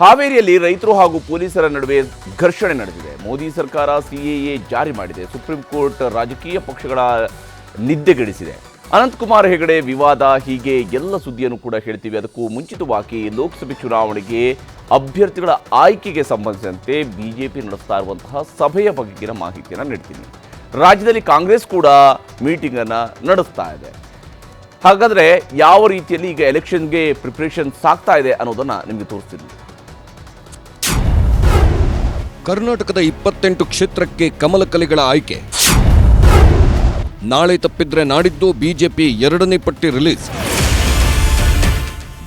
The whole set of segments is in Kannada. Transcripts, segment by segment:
ಹಾವೇರಿಯಲ್ಲಿ ರೈತರು ಹಾಗೂ ಪೊಲೀಸರ ನಡುವೆ ಘರ್ಷಣೆ ನಡೆದಿದೆ. ಮೋದಿ ಸರ್ಕಾರ ಸಿಎಎ ಜಾರಿ ಮಾಡಿದೆ. ಸುಪ್ರೀಂ ಕೋರ್ಟ್ ರಾಜಕೀಯ ಪಕ್ಷಗಳ ನಿದ್ದೆಗೆಡಿಸಿದೆ ಅನಂತಕುಮಾರ್ ಹೆಗಡೆ ವಿವಾದ, ಹೀಗೆ ಎಲ್ಲ ಸುದ್ದಿಯನ್ನು ಕೂಡ ಹೇಳ್ತೀವಿ. ಅದಕ್ಕೂ ಮುಂಚಿತವಾಗಿ ಲೋಕಸಭೆ ಚುನಾವಣೆಗೆ ಅಭ್ಯರ್ಥಿಗಳ ಆಯ್ಕೆಗೆ ಸಂಬಂಧಿಸಿದಂತೆ ಬಿಜೆಪಿ ನಡೆಸ್ತಾ ಇರುವಂತಹ ಸಭೆಯ ಬಗೆಗಿನ ಮಾಹಿತಿಯನ್ನು ನೀಡ್ತೀನಿ. ರಾಜ್ಯದಲ್ಲಿ ಕಾಂಗ್ರೆಸ್ ಕೂಡ ಮೀಟಿಂಗನ್ನು ನಡೆಸ್ತಾ ಇದೆ. ಹಾಗಾದರೆ ಯಾವ ರೀತಿಯಲ್ಲಿ ಈಗ ಎಲೆಕ್ಷನ್ಗೆ ಪ್ರಿಪ್ರೇಷನ್ಸ್ ಆಗ್ತಾ ಇದೆ ಅನ್ನೋದನ್ನು ನಿಮಗೆ ತೋರಿಸ್ತೀನಿ. ಕರ್ನಾಟಕದ ಇಪ್ಪತ್ತೆಂಟು ಕ್ಷೇತ್ರಕ್ಕೆ ಕಮಲ ಕಲಿಗಳ ಆಯ್ಕೆ. ನಾಳೆ ತಪ್ಪಿದ್ರೆ ನಾಡಿದ್ದು ಬಿಜೆಪಿ ಎರಡನೇ ಪಟ್ಟಿ ರಿಲೀಸ್.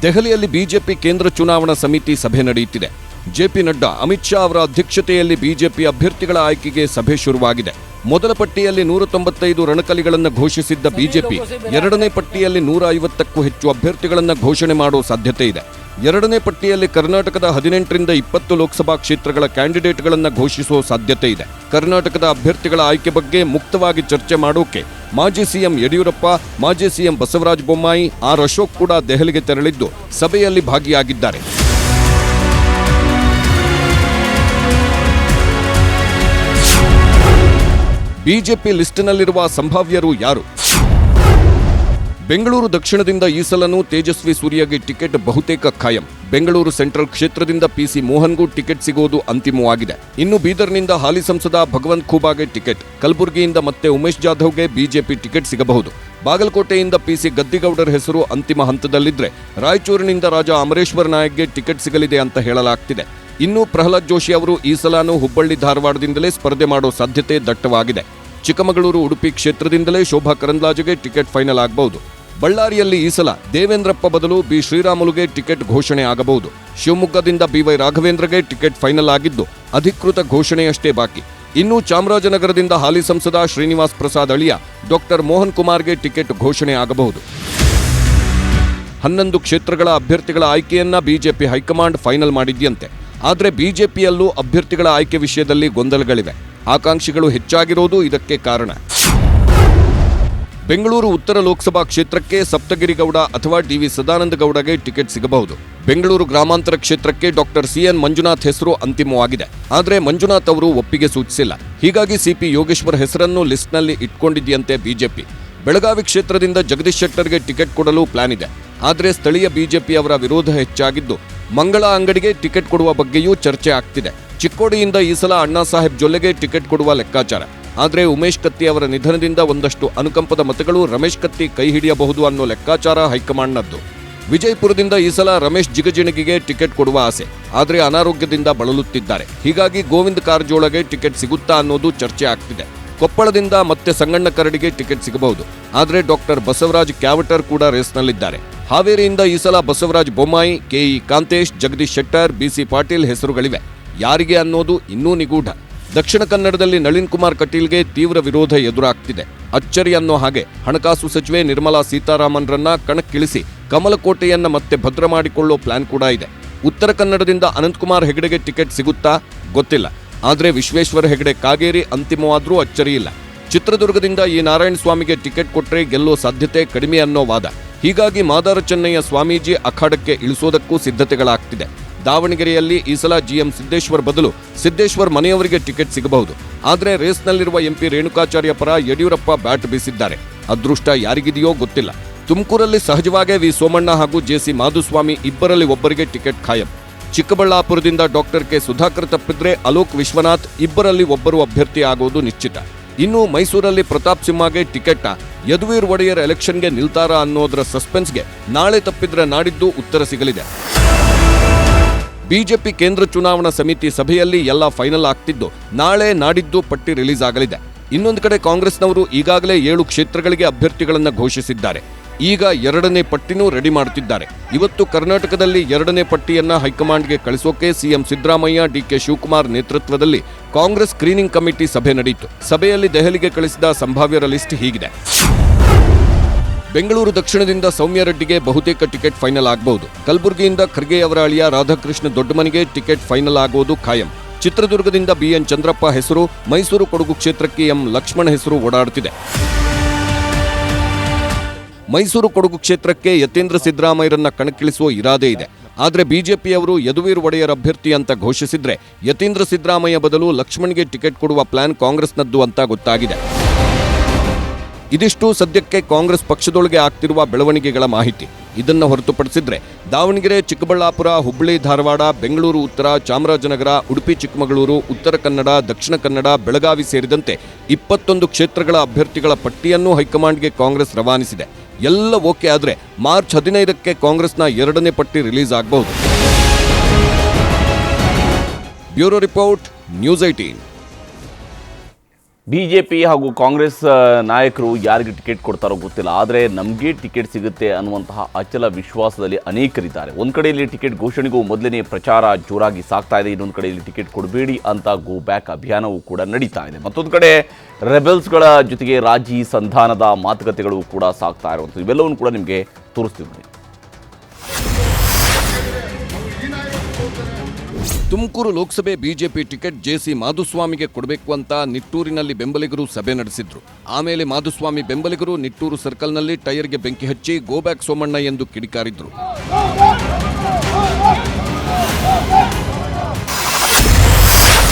ದೆಹಲಿಯಲ್ಲಿ ಬಿಜೆಪಿ ಕೇಂದ್ರ ಚುನಾವಣಾ ಸಮಿತಿ ಸಭೆ ನಡೆಯುತ್ತಿದೆ. ಜೆಪಿ ನಡ್ಡಾ, ಅಮಿತ್ ಶಾ ಅವರ ಅಧ್ಯಕ್ಷತೆಯಲ್ಲಿ ಬಿಜೆಪಿ ಅಭ್ಯರ್ಥಿಗಳ ಆಯ್ಕೆಗೆ ಸಭೆ ಶುರುವಾಗಿದೆ. ಮೊದಲ ಪಟ್ಟಿಯಲ್ಲಿ ನೂರ ತೊಂಬತ್ತೈದು ರಣಕಲಿಗಳನ್ನು ಘೋಷಿಸಿದ್ದ ಬಿಜೆಪಿ, ಎರಡನೇ ಪಟ್ಟಿಯಲ್ಲಿ ನೂರ ಐವತ್ತಕ್ಕೂ ಹೆಚ್ಚು ಅಭ್ಯರ್ಥಿಗಳನ್ನು ಘೋಷಣೆ ಮಾಡುವ ಸಾಧ್ಯತೆ ಇದೆ. ಎರಡನೇ ಪಟ್ಟಿಯಲ್ಲಿ ಕರ್ನಾಟಕದ ಹದಿನೆಂಟರಿಂದ ಇಪ್ಪತ್ತು ಲೋಕಸಭಾ ಕ್ಷೇತ್ರಗಳ ಕ್ಯಾಂಡಿಡೇಟ್ಗಳನ್ನು ಘೋಷಿಸುವ ಸಾಧ್ಯತೆ ಇದೆ. ಕರ್ನಾಟಕದ ಅಭ್ಯರ್ಥಿಗಳ ಆಯ್ಕೆ ಬಗ್ಗೆ ಮುಕ್ತವಾಗಿ ಚರ್ಚೆ ಮಾಡೋಕೆ ಮಾಜಿ ಸಿಎಂ ಯಡಿಯೂರಪ್ಪ, ಮಾಜಿ ಸಿಎಂ ಬಸವರಾಜ ಬೊಮ್ಮಾಯಿ, ಆರ್ ಅಶೋಕ್ ಕೂಡ ದೆಹಲಿಗೆ ತೆರಳಿದ್ದು ಸಭೆಯಲ್ಲಿ ಭಾಗಿಯಾಗಿದ್ದಾರೆ. ಬಿಜೆಪಿ ಲಿಸ್ಟ್ನಲ್ಲಿರುವ ಸಂಭಾವ್ಯರು ಯಾರು? ಬೆಂಗಳೂರು ದಕ್ಷಿಣದಿಂದ ಈ ಸಲನೂ ತೇಜಸ್ವಿ ಸೂರ್ಯಗೆ ಟಿಕೆಟ್ ಬಹುತೇಕ ಖಾಯಂ. ಬೆಂಗಳೂರು ಸೆಂಟ್ರಲ್ ಕ್ಷೇತ್ರದಿಂದ ಪಿಸಿ ಮೋಹನ್ಗೂ ಟಿಕೆಟ್ ಸಿಗೋದು ಅಂತಿಮವಾಗಿದೆ. ಇನ್ನು ಬೀದರ್ನಿಂದ ಹಾಲಿ ಸಂಸದ ಭಗವಂತ್ ಖೂಬಾಗೆ ಟಿಕೆಟ್. ಕಲಬುರಗಿಯಿಂದ ಮತ್ತೆ ಉಮೇಶ್ ಜಾಧವ್ಗೆ ಬಿಜೆಪಿ ಟಿಕೆಟ್ ಸಿಗಬಹುದು. ಬಾಗಲಕೋಟೆಯಿಂದ ಪಿಸಿ ಗದ್ದಿಗೌಡರ ಹೆಸರು ಅಂತಿಮ ಹಂತದಲ್ಲಿದ್ದರೆ ರಾಯಚೂರಿನಿಂದ ರಾಜ ಅಮರೇಶ್ವರ ನಾಯಕ್ಗೆ ಟಿಕೆಟ್ ಸಿಗಲಿದೆ ಅಂತ ಹೇಳಲಾಗ್ತಿದೆ. ಇನ್ನು ಪ್ರಹ್ಲಾದ್ ಜೋಶಿ ಅವರು ಈ ಸಲನೂ ಹುಬ್ಬಳ್ಳಿ ಧಾರವಾಡದಿಂದಲೇ ಸ್ಪರ್ಧೆ ಮಾಡೋ ಸಾಧ್ಯತೆ ದಟ್ಟವಾಗಿದೆ. ಚಿಕ್ಕಮಗಳೂರು ಉಡುಪಿ ಕ್ಷೇತ್ರದಿಂದಲೇ ಶೋಭಾ ಕರಂದ್ಲಾಜೆಗೆ ಟಿಕೆಟ್ ಫೈನಲ್ ಆಗಬಹುದು. ಬಳ್ಳಾರಿಯಲ್ಲಿ ಈ ಸಲ ದೇವೇಂದ್ರಪ್ಪ ಬದಲು ಬಿ ಶ್ರೀರಾಮುಲುಗೆ ಟಿಕೆಟ್ ಘೋಷಣೆ ಆಗಬಹುದು. ಶಿವಮೊಗ್ಗದಿಂದ ಬಿವೈ ರಾಘವೇಂದ್ರಗೆ ಟಿಕೆಟ್ ಫೈನಲ್ ಆಗಿದ್ದು ಅಧಿಕೃತ ಘೋಷಣೆಯಷ್ಟೇ ಬಾಕಿ. ಇನ್ನು ಚಾಮರಾಜನಗರದಿಂದ ಹಾಲಿ ಸಂಸದ ಶ್ರೀನಿವಾಸ್ ಪ್ರಸಾದ್ ಅಳಿಯ ಡಾಕ್ಟರ್ ಮೋಹನ್ ಕುಮಾರ್ಗೆ ಟಿಕೆಟ್ ಘೋಷಣೆ ಆಗಬಹುದು. ಹನ್ನೊಂದು ಕ್ಷೇತ್ರಗಳ ಅಭ್ಯರ್ಥಿಗಳ ಆಯ್ಕೆಯನ್ನ ಬಿಜೆಪಿ ಹೈಕಮಾಂಡ್ ಫೈನಲ್ ಮಾಡಿದ್ಯಂತೆ. ಆದರೆ ಬಿಜೆಪಿಯಲ್ಲೂ ಅಭ್ಯರ್ಥಿಗಳ ಆಯ್ಕೆ ವಿಷಯದಲ್ಲಿ ಗೊಂದಲಗಳಿವೆ. ಆಕಾಂಕ್ಷಿಗಳು ಹೆಚ್ಚಾಗಿರೋದು ಇದಕ್ಕೆ ಕಾರಣ. ಬೆಂಗಳೂರು ಉತ್ತರ ಲೋಕಸಭಾ ಕ್ಷೇತ್ರಕ್ಕೆ ಸಪ್ತಗಿರಿಗೌಡ ಅಥವಾ ಡಿವಿ ಸದಾನಂದ ಗೌಡಗೆ ಟಿಕೆಟ್ ಸಿಗಬಹುದು. ಬೆಂಗಳೂರು ಗ್ರಾಮಾಂತರ ಕ್ಷೇತ್ರಕ್ಕೆ ಡಾಕ್ಟರ್ ಸಿಎನ್ ಮಂಜುನಾಥ್ ಹೆಸರು ಅಂತಿಮವಾಗಿದೆ. ಆದರೆ ಮಂಜುನಾಥ್ ಅವರು ಒಪ್ಪಿಗೆ ಸೂಚಿಸಿಲ್ಲ. ಹೀಗಾಗಿ ಸಿಪಿ ಯೋಗೇಶ್ವರ್ ಹೆಸರನ್ನು ಲಿಸ್ಟ್ನಲ್ಲಿ ಇಟ್ಕೊಂಡಿದೆಯಂತೆ ಬಿಜೆಪಿ. ಬೆಳಗಾವಿ ಕ್ಷೇತ್ರದಿಂದ ಜಗದೀಶ್ ಶೆಟ್ಟರ್ಗೆ ಟಿಕೆಟ್ ಕೊಡಲು ಪ್ಲಾನ್ ಇದೆ. ಆದರೆ ಸ್ಥಳೀಯ ಬಿಜೆಪಿ ಅವರ ವಿರೋಧ ಹೆಚ್ಚಾಗಿದ್ದು, ಮಂಗಳ ಅಂಗಡಿಗೆ ಟಿಕೆಟ್ ಕೊಡುವ ಬಗ್ಗೆಯೂ ಚರ್ಚೆ ಆಗ್ತಿದೆ. ಚಿಕ್ಕೋಡಿಯಿಂದ ಈ ಸಲ ಅಣ್ಣಾ ಸಾಹೇಬ್ ಜೊಲ್ಲೆಗೆ ಟಿಕೆಟ್ ಕೊಡುವ ಲೆಕ್ಕಾಚಾರ. ಆದರೆ ಉಮೇಶ್ ಕತ್ತಿ ಅವರ ನಿಧನದಿಂದ ಒಂದಷ್ಟು ಅನುಕಂಪದ ಮತಗಳು ರಮೇಶ್ ಕತ್ತಿ ಕೈ ಹಿಡಿಯಬಹುದು ಅನ್ನೋ ಲೆಕ್ಕಾಚಾರ ಹೈಕಮಾಂಡ್ನದ್ದು. ವಿಜಯಪುರದಿಂದ ಈ ಸಲ ರಮೇಶ್ ಜಿಗಜಿಣಗಿಗೆ ಟಿಕೆಟ್ ಕೊಡುವ ಆಸೆ. ಆದರೆ ಅನಾರೋಗ್ಯದಿಂದ ಬಳಲುತ್ತಿದ್ದಾರೆ. ಹೀಗಾಗಿ ಗೋವಿಂದ ಕಾರಜೋಳಗೆ ಟಿಕೆಟ್ ಸಿಗುತ್ತಾ ಅನ್ನೋದು ಚರ್ಚೆ ಆಗ್ತಿದೆ. ಕೊಪ್ಪಳದಿಂದ ಮತ್ತೆ ಸಂಗಣ್ಣ ಕರಡಿಗೆ ಟಿಕೆಟ್ ಸಿಗಬಹುದು. ಆದರೆ ಡಾಕ್ಟರ್ ಬಸವರಾಜ್ ಕ್ಯಾವಟರ್ ಕೂಡ ರೇಸ್ನಲ್ಲಿದ್ದಾರೆ. ಹಾವೇರಿಯಿಂದ ಈ ಸಲ ಬಸವರಾಜ್ ಬೊಮ್ಮಾಯಿ ಕೆಇ ಕಾಂತೇಶ್, ಜಗದೀಶ್ ಶೆಟ್ಟರ್ ಬಿಸಿ ಪಾಟೀಲ್ ಹೆಸರುಗಳಿವೆ. ಯಾರಿಗೆ ಅನ್ನೋದು ಇನ್ನೂ ನಿಗೂಢ. ದಕ್ಷಿಣ ಕನ್ನಡದಲ್ಲಿ ನಳಿನ್ ಕುಮಾರ್ ಕಟೀಲ್ಗೆ ತೀವ್ರ ವಿರೋಧ ಎದುರಾಗ್ತಿದೆ. ಅಚ್ಚರಿ ಅನ್ನೋ ಹಾಗೆ ಹಣಕಾಸು ಸಚಿವೆ ನಿರ್ಮಲಾ ಸೀತಾರಾಮನ್ರನ್ನ ಕಣಕ್ಕಿಳಿಸಿ ಕಮಲಕೋಟೆಯನ್ನ ಮತ್ತೆ ಭದ್ರ ಮಾಡಿಕೊಳ್ಳೋ ಪ್ಲಾನ್ ಕೂಡ ಇದೆ. ಉತ್ತರ ಕನ್ನಡದಿಂದ ಅನಂತಕುಮಾರ್ ಹೆಗಡೆಗೆ ಟಿಕೆಟ್ ಸಿಗುತ್ತಾ? ಗೊತ್ತಿಲ್ಲ. ಆದರೆ ವಿಶ್ವೇಶ್ವರ ಹೆಗಡೆ ಕಾಗೇರಿ ಅಂತಿಮವಾದರೂ ಅಚ್ಚರಿ ಇಲ್ಲ. ಚಿತ್ರದುರ್ಗದಿಂದ ಈ ನಾರಾಯಣ ಸ್ವಾಮಿಗೆ ಟಿಕೆಟ್ ಕೊಟ್ರೆ ಗೆಲ್ಲೋ ಸಾಧ್ಯತೆ ಕಡಿಮೆ ಅನ್ನೋ ವಾದ. ಹೀಗಾಗಿ ಮಾದಾರ ಚೆನ್ನಯ್ಯ ಸ್ವಾಮೀಜಿ ಅಖಾಡಕ್ಕೆ ಇಳಿಸೋದಕ್ಕೂ ಸಿದ್ಧತೆಗಳಾಗ್ತಿದೆ. ದಾವಣಗೆರೆಯಲ್ಲಿ ಈ ಸಲ ಜಿಎಂ ಸಿದ್ದೇಶ್ವರ್ ಬದಲು ಸಿದ್ದೇಶ್ವರ್ ಮನೆಯವರಿಗೆ ಟಿಕೆಟ್ ಸಿಗಬಹುದು. ಆದರೆ ರೇಸ್ನಲ್ಲಿರುವ ಎಂಪಿ ರೇಣುಕಾಚಾರ್ಯ ಪರ ಯಡಿಯೂರಪ್ಪ ಬ್ಯಾಟ್ ಬೀಸಿದ್ದಾರೆ. ಅದೃಷ್ಟ ಯಾರಿಗಿದೆಯೋ ಗೊತ್ತಿಲ್ಲ. ತುಮಕೂರಲ್ಲಿ ಸಹಜವಾಗೇ ವಿ ಸೋಮಣ್ಣ ಹಾಗೂ ಜೆಸಿ ಮಾಧುಸ್ವಾಮಿ ಇಬ್ಬರಲ್ಲಿ ಒಬ್ಬರಿಗೆ ಟಿಕೆಟ್ ಖಾಯಂ. ಚಿಕ್ಕಬಳ್ಳಾಪುರದಿಂದ ಡಾಕ್ಟರ್ ಕೆ ಸುಧಾಕರ್ ತಪ್ಪಿದ್ರೆ ಅಲೋಕ್ ವಿಶ್ವನಾಥ್ ಇಬ್ಬರಲ್ಲಿ ಒಬ್ಬರು ಅಭ್ಯರ್ಥಿ ಆಗೋದು ನಿಶ್ಚಿತ. ಇನ್ನು ಮೈಸೂರಲ್ಲಿ ಪ್ರತಾಪ್ ಸಿಂಹಗೆ ಟಿಕೆಟ್ ಯದುವೀರ್ ಒಡೆಯರ್ ಎಲೆಕ್ಷನ್ಗೆ ನಿಲ್ತಾರಾ ಅನ್ನೋದರ ಸಸ್ಪೆನ್ಸ್ಗೆ ನಾಳೆ ತಪ್ಪಿದ್ರೆ ನಾಡಿದ್ದು ಉತ್ತರ ಸಿಗಲಿದೆ. ಬಿಜೆಪಿ ಕೇಂದ್ರ ಚುನಾವಣಾ ಸಮಿತಿ ಸಭೆಯಲ್ಲಿ ಎಲ್ಲ ಫೈನಲ್ ಆಗ್ತಿದ್ದು, ನಾಳೆ ನಾಡಿದ್ದು ಪಟ್ಟಿ ರಿಲೀಸ್ ಆಗಲಿದೆ. ಇನ್ನೊಂದು ಕಡೆ ಕಾಂಗ್ರೆಸ್ನವರು ಈಗಾಗಲೇ ಏಳು ಕ್ಷೇತ್ರಗಳಿಗೆ ಅಭ್ಯರ್ಥಿಗಳನ್ನು ಘೋಷಿಸಿದ್ದಾರೆ. ಈಗ ಎರಡನೇ ಪಟ್ಟಿನೂ ರೆಡಿ ಮಾಡುತ್ತಿದ್ದಾರೆ ಇವತ್ತು ಕರ್ನಾಟಕದಲ್ಲಿ ಎರಡನೇ ಪಟ್ಟಿಯನ್ನ ಹೈಕಮಾಂಡ್ಗೆ ಕಳಿಸೋಕೆ ಸಿಎಂ ಸಿದ್ದರಾಮಯ್ಯ, ಡಿಕೆ ಶಿವಕುಮಾರ್ ನೇತೃತ್ವದಲ್ಲಿ ಕಾಂಗ್ರೆಸ್ ಸ್ಕ್ರೀನಿಂಗ್ ಕಮಿಟಿ ಸಭೆ ನಡೆಯಿತು ಸಭೆಯಲ್ಲಿ ದೆಹಲಿಗೆ ಕಳಿಸಿದ ಸಂಭಾವ್ಯರ ಲಿಸ್ಟ್ ಹೀಗಿದೆ. ಬೆಂಗಳೂರು ದಕ್ಷಿಣದಿಂದ ಸೌಮ್ಯ ರೆಡ್ಡಿಗೆ ಬಹುತೇಕ ಟಿಕೆಟ್ ಫೈನಲ್ ಆಗಬಹುದು ಕಲಬುರಗಿಯಿಂದ ಖರ್ಗೆ ಅವರ ಅಳಿಯ ರಾಧಾಕೃಷ್ಣ ದೊಡ್ಡಮನಿಗೆ ಟಿಕೆಟ್ ಫೈನಲ್ ಆಗೋದು ಖಾಯಂ. ಚಿತ್ರದುರ್ಗದಿಂದ ಬಿಎನ್ ಚಂದ್ರಪ್ಪ ಹೆಸರು, ಮೈಸೂರು ಕೊಡಗು ಕ್ಷೇತ್ರಕ್ಕೆ ಎಂ ಲಕ್ಷ್ಮಣ ಹೆಸರು ಓಡಾಡುತ್ತಿದೆ ಮೈಸೂರು ಕೊಡಗು ಕ್ಷೇತ್ರಕ್ಕೆ ಯತೇಂದ್ರ ಸಿದ್ದರಾಮಯ್ಯರನ್ನ ಕಣಕ್ಕಿಳಿಸುವ ಇರಾದೆ ಇದೆ. ಆದರೆ ಬಿಜೆಪಿಯವರು ಯದುವೀರ್ ಒಡೆಯರ್ ಅಭ್ಯರ್ಥಿ ಅಂತ ಘೋಷಿಸಿದ್ರೆ ಯತೀಂದ್ರ ಸಿದ್ದರಾಮಯ್ಯ ಬದಲು ಲಕ್ಷ್ಮಣ್ಗೆ ಟಿಕೆಟ್ ಕೊಡುವ ಪ್ಲಾನ್ ಕಾಂಗ್ರೆಸ್ನದ್ದು ಅಂತ ಗೊತ್ತಾಗಿದೆ. ಇದಿಷ್ಟು ಸದ್ಯಕ್ಕೆ ಕಾಂಗ್ರೆಸ್ ಪಕ್ಷದೊಳಗೆ ಆಗ್ತಿರುವ ಬೆಳವಣಿಗೆಗಳ ಮಾಹಿತಿ. ಇದನ್ನು ಹೊರತುಪಡಿಸಿದ್ರೆ ದಾವಣಗೆರೆ, ಚಿಕ್ಕಬಳ್ಳಾಪುರ, ಹುಬ್ಬಳ್ಳಿ, ಧಾರವಾಡ, ಬೆಂಗಳೂರು, ಉತ್ತರ, ಚಾಮರಾಜನಗರ, ಉಡುಪಿ, ಚಿಕ್ಕಮಗಳೂರು, ಉತ್ತರ ಕನ್ನಡ, ದಕ್ಷಿಣ ಕನ್ನಡ, ಬೆಳಗಾವಿ ಸೇರಿದಂತೆ ಇಪ್ಪತ್ತೊಂದು ಕ್ಷೇತ್ರಗಳ ಅಭ್ಯರ್ಥಿಗಳ ಪಟ್ಟಿಯನ್ನು ಹೈಕಮಾಂಡ್ಗೆ ಕಾಂಗ್ರೆಸ್ ರವಾನಿಸಿದೆ. ಎಲ್ಲ ಓಕೆ ಆದರೆ ಮಾರ್ಚ್ ಹದಿನೈದಕ್ಕೆ ಕಾಂಗ್ರೆಸ್ನ ಎರಡನೇ ಪಟ್ಟಿ ರಿಲೀಸ್ ಆಗಬಹುದು. Bureau report, news eighteen. BJP ಹಾಗೂ ಕಾಂಗ್ರೆಸ್ ನಾಯಕರು ಯಾರಿಗೆ ಟಿಕೆಟ್ ಕೊಡ್ತಾರೋ ಗೊತ್ತಿಲ್ಲ. ಆದರೆ ನಮಗೆ ಟಿಕೆಟ್ ಸಿಗುತ್ತೆ ಅನ್ನುವಂತಹ ಅಚಲ ವಿಶ್ವಾಸದಲ್ಲಿ ಅನೇಕರಿದ್ದಾರೆ. ಒಂದು ಕಡೆಯಲ್ಲಿ ಟಿಕೆಟ್ ಘೋಷಣೆಗೂ ಮೊದಲನೇ ಪ್ರಚಾರ ಜೋರಾಗಿ ಸಾಗ್ತಾ ಇದೆ. ಇನ್ನೊಂದು ಕಡೆಯಲ್ಲಿ ಟಿಕೆಟ್ ಕೊಡಬೇಡಿ ಅಂತ ಗೋ ಬ್ಯಾಕ್ ಅಭಿಯಾನವೂ ಕೂಡ ನಡೀತಾ ಇದೆ. ಮತ್ತೊಂದು ಕಡೆ ರೆಬೆಲ್ಸ್ಗಳ ಜೊತೆಗೆ ರಾಜಿ ಸಂಧಾನದ ಮಾತುಕತೆಗಳು ಕೂಡ ಸಾಗ್ತಾ ಇರುವಂಥದ್ದು. ಇವೆಲ್ಲವನ್ನು ಕೂಡ ನಿಮಗೆ ತೋರಿಸ್ತೀವಿ Tumakuru Lok Sabha BJP ticket JC ಮಾಧುಸ್ವಾಮಿಗೆ ಕೊಡಬೇಕು ಅಂತ ನಿಟ್ಟೂರಿನಲ್ಲಿ ಬೆಂಬಲಿಗರು ಸಭೆ ನಡೆಸಿದ್ರು. ಆಮೇಲೆ ಮಾಧುಸ್ವಾಮಿ ಬೆಂಬಲಿಗರು ನಿಟ್ಟೂರು ಸರ್ಕಲ್ನಲ್ಲಿ ಟೈರ್ಗೆ ಬೆಂಕಿ ಹಚ್ಚಿ ಗೋಬ್ಯಾಕ್ ಸೋಮಣ್ಣ ಎಂದು ಕಿಡಿಕಾರಿದ್ರು.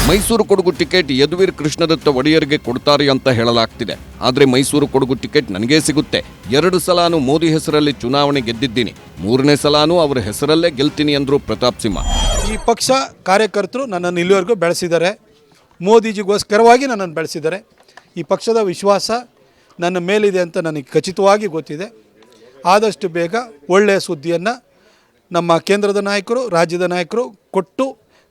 ಮೈಸೂರು ಕೊಡಗು ಟಿಕೆಟ್ ಯದುವೀರ್ ಕೃಷ್ಣದತ್ತ ಒಡೆಯರಿಗೆ ಕೊಡ್ತಾರೆ ಅಂತ ಹೇಳಲಾಗ್ತಿದೆ. ಆದರೆ ಮೈಸೂರು ಕೊಡಗು ಟಿಕೆಟ್ ನನಗೇ ಸಿಗುತ್ತೆ. ಎರಡು ಸಲಾನು ಮೋದಿ ಹೆಸರಲ್ಲಿ ಚುನಾವಣೆ ಗೆದ್ದಿದ್ದೀನಿ. ಮೂರನೇ ಸಲಾನು ಅವರ ಹೆಸರಲ್ಲೇ ಗೆಲ್ತೀನಿ ಅಂದ್ರು ಪ್ರತಾಪ್ ಸಿಂಹ. ಈ ಪಕ್ಷ ಕಾರ್ಯಕರ್ತರು ನನ್ನನ್ನು ಇಲ್ಲಿವರೆಗೂ ಬೆಳೆಸಿದ್ದಾರೆ. ಮೋದಿಜಿಗೋಸ್ಕರವಾಗಿ ನನ್ನನ್ನು ಬೆಳೆಸಿದ್ದಾರೆ. ಈ ಪಕ್ಷದ ವಿಶ್ವಾಸ ನನ್ನ ಮೇಲಿದೆ ಅಂತ ನನಗೆ ಖಚಿತವಾಗಿ ಗೊತ್ತಿದೆ. ಆದಷ್ಟು ಬೇಗ ಒಳ್ಳೆಯ ಸುದ್ದಿಯನ್ನು ನಮ್ಮ ಕೇಂದ್ರದ ನಾಯಕರು, ರಾಜ್ಯದ ನಾಯಕರು ಕೊಟ್ಟು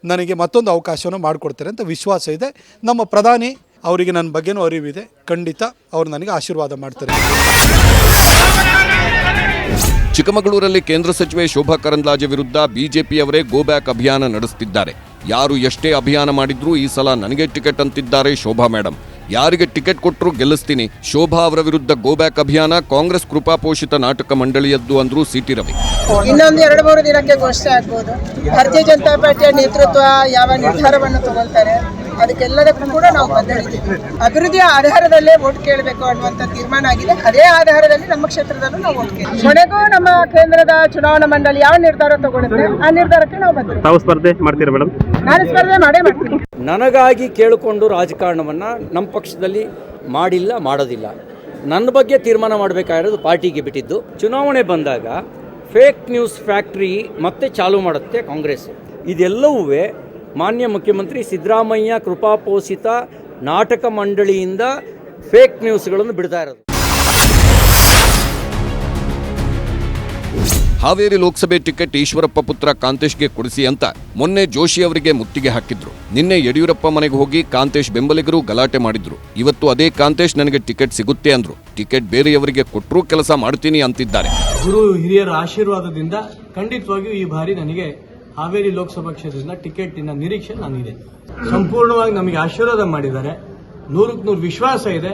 ನನಗೆ ಮತ್ತೊಂದು ಅವಕಾಶವನ್ನು ಮಾಡಿಕೊಡ್ತಾರೆ ಅಂತ ವಿಶ್ವಾಸ ಇದೆ. ನಮ್ಮ ಪ್ರಧಾನಿ ಅವರಿಗೆ ನನ್ನ ಬಗ್ಗೆನೂ ಅರಿವಿದೆ. ಖಂಡಿತ ಅವರು ನನಗೆ ಆಶೀರ್ವಾದ ಮಾಡ್ತಾರೆ. ಚಿಕ್ಕಮಗಳೂರಲ್ಲಿ ಕೇಂದ್ರ ಸಚಿವೆ ಶೋಭಾ ಕರಂದ್ಲಾಜೆ ವಿರುದ್ಧ ಬಿಜೆಪಿಯವರೇ ಗೋ ಬ್ಯಾಕ್ ಅಭಿಯಾನ ನಡೆಸುತ್ತಿದ್ದಾರೆ. ಯಾರು ಎಷ್ಟೇ ಅಭಿಯಾನ ಮಾಡಿದ್ರೂ ಈ ಸಲ ನನಗೆ ಟಿಕೆಟ್ ಅಂತಿದ್ದಾರೆ ಶೋಭಾ ಮೇಡಮ್ ಯಾರಿಗೆ ಟಿಕೆಟ್ ಕೊಟ್ಟರು ಗೆಲ್ಲಿಸ್ತೀನಿ. ಶೋಭಾ ಅವರ ವಿರುದ್ಧ ಗೋ ಬ್ಯಾಕ್ ಅಭಿಯಾನ ಕಾಂಗ್ರೆಸ್ ಕೃಪಾಪೋಷಿತ ನಾಟಕ ಮಂಡಳಿಯದ್ದು ಅಂದ್ರು ಸಿಟಿ ರವಿ. ಇನ್ನೊಂದು ಎರಡು ಮೂರು ದಿನಕ್ಕೆ ಘೋಷಣೆ ಆಗ್ಬೋದು. ಭಾರತೀಯ ಜನತಾ ಪಾರ್ಟಿಯ ನೇತೃತ್ವ ಯಾವ ನಿರ್ಧಾರವನ್ನು ತಗೊಳ್ತಾರೆ? ಅದಕ್ಕೆಲ್ಲದಕ್ಕೂ ಕೂಡ ನಾವು ಬಂದಿದ್ದೀವಿ. ಅಭಿವೃದ್ಧಿಯ ಆಧಾರದಲ್ಲೇ ಓಟ್ ಕೇಳಬೇಕು ಅನ್ನುವಂಥ ತೀರ್ಮಾನ ಆಗಿದೆ. ಅದೇ ಆಧಾರದಲ್ಲಿ ನಮ್ಮ ಕ್ಷೇತ್ರದಲ್ಲೂ ನಾವು ಓಟ್ ಕೇಳಿ ಕೊನೆಗೂ ನಮ್ಮ ಕೇಂದ್ರದ ಚುನಾವಣಾ ಮಂಡಳಿ ಯಾವ ನಿರ್ಧಾರ ತಗೊಳುತ್ತೆ ಆ ನಿರ್ಧಾರಕ್ಕೆ ನಾವು ಬಂದಿದ್ದೀವಿ ನಾವು ಸ್ಪರ್ಧೆ ಮಾಡ್ತೀರಾ ಮೇಡಮ್? ನಾನು ಸ್ಪರ್ಧೆ ಮಾಡೇ ಮಾಡ್ತೀನಿ. ನನಗಾಗಿ ಕೇಳಿಕೊಂಡು ರಾಜಕಾರಣವನ್ನು ನಮ್ಮ ಪಕ್ಷದಲ್ಲಿ ಮಾಡಿಲ್ಲ ಮಾಡೋದಿಲ್ಲ. ನನ್ನ ಬಗ್ಗೆ ತೀರ್ಮಾನ ಮಾಡಬೇಕಾಗಿರೋದು ಪಾರ್ಟಿಗೆ ಬಿಟ್ಟಿದ್ದು. ಚುನಾವಣೆ ಬಂದಾಗ ಫೇಕ್ ನ್ಯೂಸ್ ಫ್ಯಾಕ್ಟ್ರಿ ಮತ್ತೆ ಚಾಲೂ ಮಾಡುತ್ತೆ ಕಾಂಗ್ರೆಸ್. ಇದೆಲ್ಲವೂ ಮಾನ್ಯ ಮುಖ್ಯಮಂತ್ರಿ ಸಿದ್ದರಾಮಯ್ಯ ಕೃಪಾಪೋಷಿತ ನಾಟಕ ಮಂಡಳಿಯಿಂದ ಫೇಕ್ ನ್ಯೂಸ್ಗಳನ್ನು ಬಿಡ್ತಾ ಇರೋದು. ಹಾವೇರಿ ಲೋಕಸಭೆ ಟಿಕೆಟ್ ಈಶ್ವರಪ್ಪ ಪುತ್ರ ಕಾಂತೇಶ್ಗೆ ಕೊಡಿಸಿ ಅಂತ ಮೊನ್ನೆ ಜೋಶಿ ಅವರಿಗೆ ಮುತ್ತಿಗೆ ಹಾಕಿದ್ರು. ನಿನ್ನೆ ಯಡಿಯೂರಪ್ಪ ಮನೆಗೆ ಹೋಗಿ ಕಾಂತೇಶ್ ಬೆಂಬಲಿಗರು ಗಲಾಟೆ ಮಾಡಿದ್ರು. ಇವತ್ತು ಅದೇ ಕಾಂತೇಶ್ ನನಗೆ ಟಿಕೆಟ್ ಸಿಗುತ್ತೆ ಅಂದ್ರು. ಟಿಕೆಟ್ ಬೇರೆಯವರಿಗೆ ಕೊಟ್ಟರೂ ಕೆಲಸ ಮಾಡ್ತೀನಿ ಅಂತಿದ್ದಾರೆ. ಗುರು ಹಿರಿಯರ ಆಶೀರ್ವಾದದಿಂದ ಖಂಡಿತವಾಗಿಯೂ ಈ ಬಾರಿ ನನಗೆ ಹಾವೇರಿ ಲೋಕಸಭಾ ಕ್ಷೇತ್ರದಿಂದ ಟಿಕೆಟಿನ ನಿರೀಕ್ಷೆ ನನಗಿದೆ ಸಂಪೂರ್ಣವಾಗಿ ನಮಗೆ ಆಶೀರ್ವಾದ ಮಾಡಿದ್ದಾರೆ. ನೂರಕ್ಕೆ ನೂರು ವಿಶ್ವಾಸ ಇದೆ.